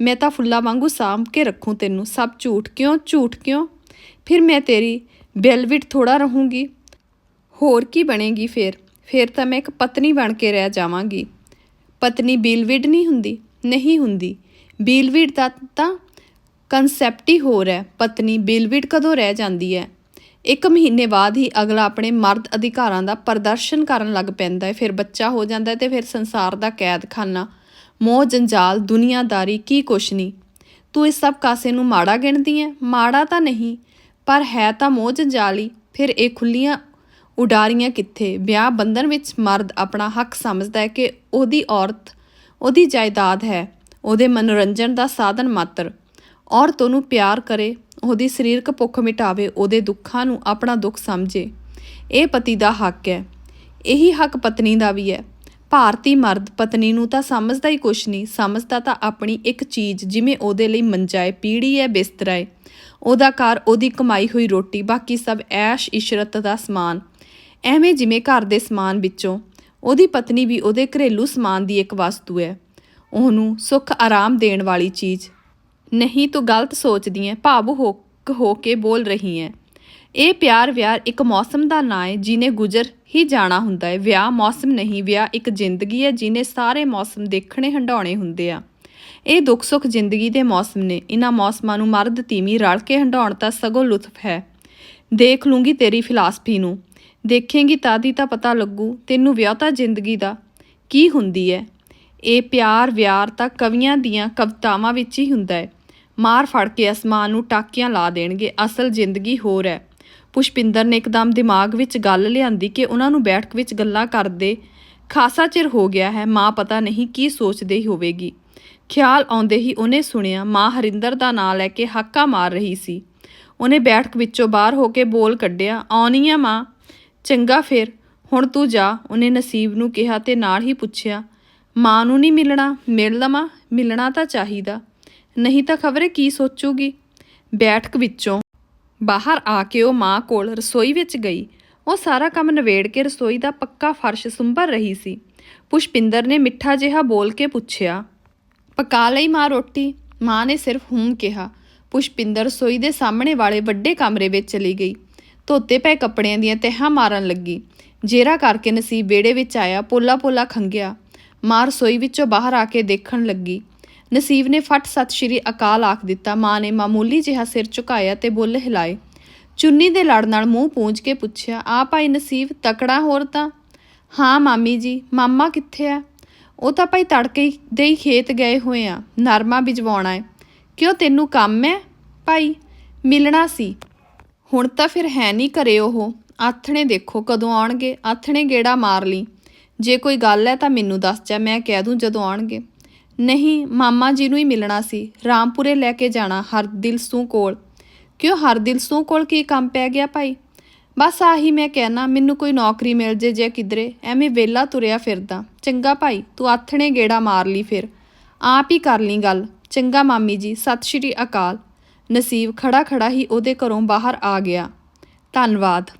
ਮੈਂ ਤਾਂ ਫੁੱਲਾਂ ਵਾਂਗੂ ਸਾਂਭ ਕੇ ਰੱਖੂੰ ਤੈਨੂੰ। ਸਭ ਝੂਠ ਕਿਉਂ? ਝੂਠ ਕਿਉਂ? ਫਿਰ ਮੈਂ ਤੇਰੀ ਬੈਲਵਿਟ ਥੋੜਾ ਰਹੂੰਗੀ। ਹੋਰ ਕੀ ਬਣੇਗੀ ਫਿਰ? ਫਿਰ ਤਾਂ ਮੈਂ ਇੱਕ ਪਤਨੀ ਬਣ ਕੇ ਰਹਿ ਜਾਵਾਂਗੀ। ਪਤਨੀ ਬੀਲਵਿਡ ਨਹੀਂ ਹੁੰਦੀ? ਨਹੀਂ ਹੁੰਦੀ। ਬੀਲਵਿਡ ਦਾ ਤਾਂ ਕਨਸੈਪਟ ਹੀ ਹੋਰ ਹੈ। ਪਤਨੀ ਬੀਲਵਿਡ ਕਦੋਂ ਰਹਿ ਜਾਂਦੀ ਹੈ? ਇੱਕ ਮਹੀਨੇ ਬਾਅਦ ਹੀ ਅਗਲਾ ਆਪਣੇ ਮਰਦ ਅਧਿਕਾਰਾਂ ਦਾ ਪ੍ਰਦਰਸ਼ਨ ਕਰਨ ਲੱਗ ਪੈਂਦਾ ਹੈ। ਫਿਰ ਬੱਚਾ ਹੋ ਜਾਂਦਾ ਹੈ ਤੇ ਫਿਰ ਸੰਸਾਰ ਦਾ ਕੈਦਖਾਨਾ। ਮੋਹ ਜੰਜਾਲ, ਦੁਨੀਆਦਾਰੀ, ਕੀ ਕੁਛ ਨਹੀਂ। ਤੂੰ ਇਸ ਸਭ ਕਾਸੇ ਨੂੰ ਮਾੜਾ ਗਿਣਦੀ ਹੈ ਮਾੜਾ ਤਾਂ ਨਹੀਂ, ਪਰ ਹੈ ਤਾਂ ਮੋਹ ਜੰਜਾਲ। ਹੀ ਫਿਰ ਇਹ ਖੁੱਲੀਆਂ ਉਡਾਰੀਆਂ ਕਿੱਥੇ? ਵਿਆਹ ਬੰਧਨ ਵਿੱਚ ਮਰਦ ਆਪਣਾ ਹੱਕ ਸਮਝਦਾ ਹੈ ਕਿ ਉਹਦੀ ਔਰਤ, ਉਹਦੀ ਜਾਇਦਾਦ ਹੈ। ਉਹਦੇ ਮਨੋਰੰਜਨ ਦਾ ਸਾਧਨ ਮਾਤਰ। ਔਰਤ ਉਹਨੂੰ ਪਿਆਰ ਕਰੇ ਉਹਦੀ ਸਰੀਰਕ ਭੁੱਖ ਮਿਟਾਵੇ, ਉਹਦੇ ਦੁੱਖਾਂ ਨੂੰ ਆਪਣਾ ਦੁੱਖ ਸਮਝੇ। ਇਹ ਪਤੀ ਦਾ ਹੱਕ ਹੈ। ਇਹੀ ਹੱਕ ਪਤਨੀ ਦਾ ਵੀ ਹੈ। ਭਾਰਤੀ ਮਰਦ ਪਤਨੀ ਨੂੰ ਤਾਂ ਸਮਝਦਾ ਹੀ ਕੁਛ ਨਹੀਂ। ਸਮਝਦਾ ਤਾਂ ਆਪਣੀ ਇੱਕ ਚੀਜ਼, ਜਿਵੇਂ ਉਹਦੇ ਲਈ ਮੰਜਾ ਹੈ ਪੀੜੀ ਹੈ, ਬਿਸਤਰਾ ਹੈ। ਉਹਦਾ ਘਰ, ਉਹਦੀ ਕਮਾਈ ਹੋਈ ਰੋਟੀ, ਬਾਕੀ ਸਭ ਐਸ਼, ਇਸ਼ਰਤ ਦਾ ਸਮਾਨ। ਐਵੇਂ ਜਿਵੇਂ ਘਰ ਦੇ ਸਮਾਨ ਵਿੱਚੋਂ, ਉਹਦੀ ਪਤਨੀ ਵੀ ਉਹਦੇ ਘਰੇਲੂ ਸਮਾਨ ਦੀ ਇੱਕ ਵਸਤੂ ਹੈ। ਉਹਨੂੰ ਸੁੱਖ ਆਰਾਮ ਦੇਣ ਵਾਲੀ ਚੀਜ਼। ਨਹੀਂ ਤੂੰ ਗਲਤ ਸੋਚਦੀ ਹੈ ਭਾਵ ਹੋ ਹੋ ਕੇ ਬੋਲ ਰਹੀ ਹੈ। ਇਹ ਪਿਆਰ ਵਿਆਹ ਇੱਕ ਮੌਸਮ ਦਾ ਨਾਂ ਹੈ ਜਿਹਨੇ ਗੁਜ਼ਰ ਹੀ ਜਾਣਾ ਹੁੰਦਾ ਹੈ। ਵਿਆਹ ਮੌਸਮ ਨਹੀਂ, ਵਿਆਹ ਇੱਕ ਜ਼ਿੰਦਗੀ ਹੈ ਜਿਹਨੇ ਸਾਰੇ ਮੌਸਮ ਦੇਖਣੇ ਹੰਡਾਉਣੇ ਹੁੰਦੇ ਆ। ਇਹ ਦੁੱਖ ਸੁੱਖ ਜ਼ਿੰਦਗੀ ਦੇ ਮੌਸਮ ਨੇ। ਇਹਨਾਂ ਮੌਸਮਾਂ ਨੂੰ ਮਰਦ ਤੀਵੀਂ ਰਲ ਕੇ ਹੰਡਾਉਣ ਤਾਂ ਸਗੋਂ ਲੁਤਫ ਹੈ। ਦੇਖ ਲੂੰਗੀ ਤੇਰੀ ਫਿਲਾਸਫੀ ਨੂੰ। ਦੇਖੇਂਗੀ ਤਾਂ ਦੀ ਤਾਂ ਪਤਾ ਲੱਗੂ, ਤੈਨੂੰ ਵਿਆਹਤਾ ਜ਼ਿੰਦਗੀ ਦਾ ਕੀ ਹੁੰਦੀ ਹੈ। ਇਹ ਪਿਆਰ ਵਿਆਰ ਤਾਂ ਕਵੀਆਂ ਦੀਆਂ ਕਵਿਤਾਵਾਂ ਵਿੱਚ ਹੀ ਹੁੰਦਾ ਹੈ। ਮਾਰ ਫੜ ਕੇ ਅਸਮਾਨ ਨੂੰ ਟਾਕੀਆਂ ਲਾ ਦੇਣਗੇ, ਅਸਲ ਜ਼ਿੰਦਗੀ ਹੋਰ ਹੈ ਪੁਸ਼ਪਿੰਦਰ ਨੇ ਇੱਕਦਮ ਦਿਮਾਗ ਵਿੱਚ ਗੱਲ ਲਿਆਂਦੀ ਕਿ ਉਹਨਾਂ ਨੂੰ ਬੈਠਕ ਵਿੱਚ ਗੱਲਾਂ ਕਰਦੇ ਖਾਸਾ ਚਿਰ ਹੋ ਗਿਆ ਹੈ, ਮਾਂ ਪਤਾ ਨਹੀਂ ਕੀ ਸੋਚਦੇ ਹੋਵੇਗੀ। ਖਿਆਲ ਆਉਂਦੇ ਹੀ ਉਹਨੇ ਸੁਣਿਆ, ਮਾਂ ਹਰਿੰਦਰ ਦਾ ਨਾਂ ਲੈ ਕੇ ਹੱਕਾ ਮਾਰ ਰਹੀ ਸੀ। ਉਹਨੇ ਬੈਠਕ ਵਿੱਚੋਂ ਬਾਹਰ ਹੋ ਕੇ ਬੋਲ ਕੱਢਿਆ, ਆਉਣੀ ਆ ਮਾਂ, ਚੰਗਾ ਫਿਰ, ਹੁਣ ਤੂੰ ਜਾ। ਉਹਨੇ ਨਸੀਬ ਨੂੰ ਕਿਹਾ ਤੇ ਨਾਲ ਹੀ ਪੁੱਛਿਆ, ਮਾਂ ਨੂੰ ਨਹੀਂ ਮਿਲਣਾ, ਮਿਲ ਲਵਾਂ, ਮਿਲਣਾ ਤਾਂ ਚਾਹੀਦਾ। ਨਹੀਂ ਤਾਂ ਖਬਰੇ ਕੀ ਸੋਚੂਗੀ? ਬੈਠਕ ਵਿੱਚੋਂ ਬਾਹਰ ਆ ਕੇ ਉਹ ਮਾਂ ਕੋਲ ਰਸੋਈ ਵਿੱਚ ਗਈ। ਉਹ ਸਾਰਾ ਕੰਮ ਨਵੇੜ ਕੇ ਰਸੋਈ ਦਾ ਪੱਕਾ ਫਰਸ਼ ਸੁੰਭਰ ਰਹੀ ਸੀ। ਪੁਸ਼ਪਿੰਦਰ ਨੇ ਮਿੱਠਾ ਜਿਹਾ ਬੋਲ ਕੇ ਪੁੱਛਿਆ, ਪਕਾ ਲਈ ਮਾਂ ਰੋਟੀ? ਮਾਂ ਨੇ ਸਿਰਫ ਹੂੰ ਕਿਹਾ। ਪੁਸ਼ਪਿੰਦਰ ਰਸੋਈ ਦੇ ਸਾਹਮਣੇ ਵਾਲੇ ਵੱਡੇ ਕਮਰੇ ਵਿੱਚ ਚਲੀ ਗਈ। ਧੋਤੇ ਪਏ ਕੱਪੜਿਆਂ ਦੀਆਂ ਤਹਿਾਂ ਮਾਰਨ ਲੱਗੀ। ਜੇਰਾ ਕਰਕੇ ਨਸੀਬ ਵਿਹੜੇ ਵਿੱਚ ਆਇਆ ਪੋਲਾ ਪੋਲਾ ਖੰਗਿਆ। ਮਾਂ ਰਸੋਈ ਵਿੱਚੋਂ ਬਾਹਰ ਆ ਕੇ ਦੇਖਣ ਲੱਗੀ। ਨਸੀਬ ਨੇ ਫਟ ਸਤਿ ਸ਼੍ਰੀ ਅਕਾਲ ਆਖ ਦਿੱਤਾ, ਮਾਂ ਨੇ ਮਾਮੂਲੀ ਜਿਹਾ ਸਿਰ ਝੁਕਾਇਆ ਤੇ ਬੁੱਲ ਹਿਲਾਏ। ਚੁੰਨੀ ਦੇ ਲੜ ਨਾਲ ਮੂੰਹ ਪੂੰਝ ਕੇ ਪੁੱਛਿਆ ਆ ਭਾਈ ਨਸੀਬ ਤਕੜਾ ਹੋਰ ਤਾਂ? ਹਾਂ ਮਾਮੀ ਜੀ, ਮਾਮਾ ਕਿੱਥੇ ਆ? ਉਹ ਤਾਂ ਭਾਈ ਤੜਕੇ ਦੇ ਹੀ ਖੇਤ ਗਏ ਹੋਏ ਆ, ਨਰਮਾ ਬਿਜਵਾਉਣਾ ਹੈ ਕਿਉਂ ਤੈਨੂੰ ਕੰਮ ਹੈ ਭਾਈ? ਮਿਲਣਾ ਸੀ। ਹੁਣ ਤਾਂ ਫਿਰ ਹੈ ਨਹੀਂ ਘਰੇ ਉਹ। ਆਥਣੇ ਦੇਖੋ ਕਦੋਂ ਆਉਣਗੇ, ਆਥਣੇ ਗੇੜਾ ਮਾਰ ਲਈ। ਜੇ ਕੋਈ ਗੱਲ ਹੈ ਤਾਂ ਮੈਨੂੰ ਦੱਸ ਜਾ, ਮੈਂ ਕਹਿ ਦੂੰ ਜਦੋਂ ਆਉਣਗੇ। ਨਹੀਂ, ਮਾਮਾ ਜੀ ਨੂੰ ਹੀ ਮਿਲਣਾ ਸੀ। ਰਾਮਪੁਰੇ ਲੈ ਕੇ ਜਾਣਾ ਹਰਦਿਲ ਸੂ ਕੋਲ। ਕਿਉਂ ਹਰਦਿਲ ਸੂ ਕੋਲ ਕੀ ਕੰਮ ਪੈ ਗਿਆ ਭਾਈ? ਬਸ ਆਹੀ ਮੈਂ ਕਹਿਣਾ, ਮੈਨੂੰ ਕੋਈ ਨੌਕਰੀ ਮਿਲ ਜੇ ਜੇ ਕਿਧਰੇ। ਐਵੇਂ ਵੇਲਾ ਤੁਰਿਆ ਫਿਰਦਾ। ਚੰਗਾ ਭਾਈ, ਤੂੰ ਆਥਣੇ ਗੇੜਾ ਮਾਰ ਲਈ ਫਿਰ। ਆਪ ਹੀ ਕਰ ਲਈ ਗੱਲ। ਚੰਗਾ ਮਾਮੀ ਜੀ, ਸਤਿ ਸ਼੍ਰੀ ਅਕਾਲ। ਨਸੀਬ ਖੜਾ ਖੜਾ ਹੀ ਉਹਦੇ ਘਰੋਂ ਬਾਹਰ ਆ ਗਿਆ। ਧੰਨਵਾਦ।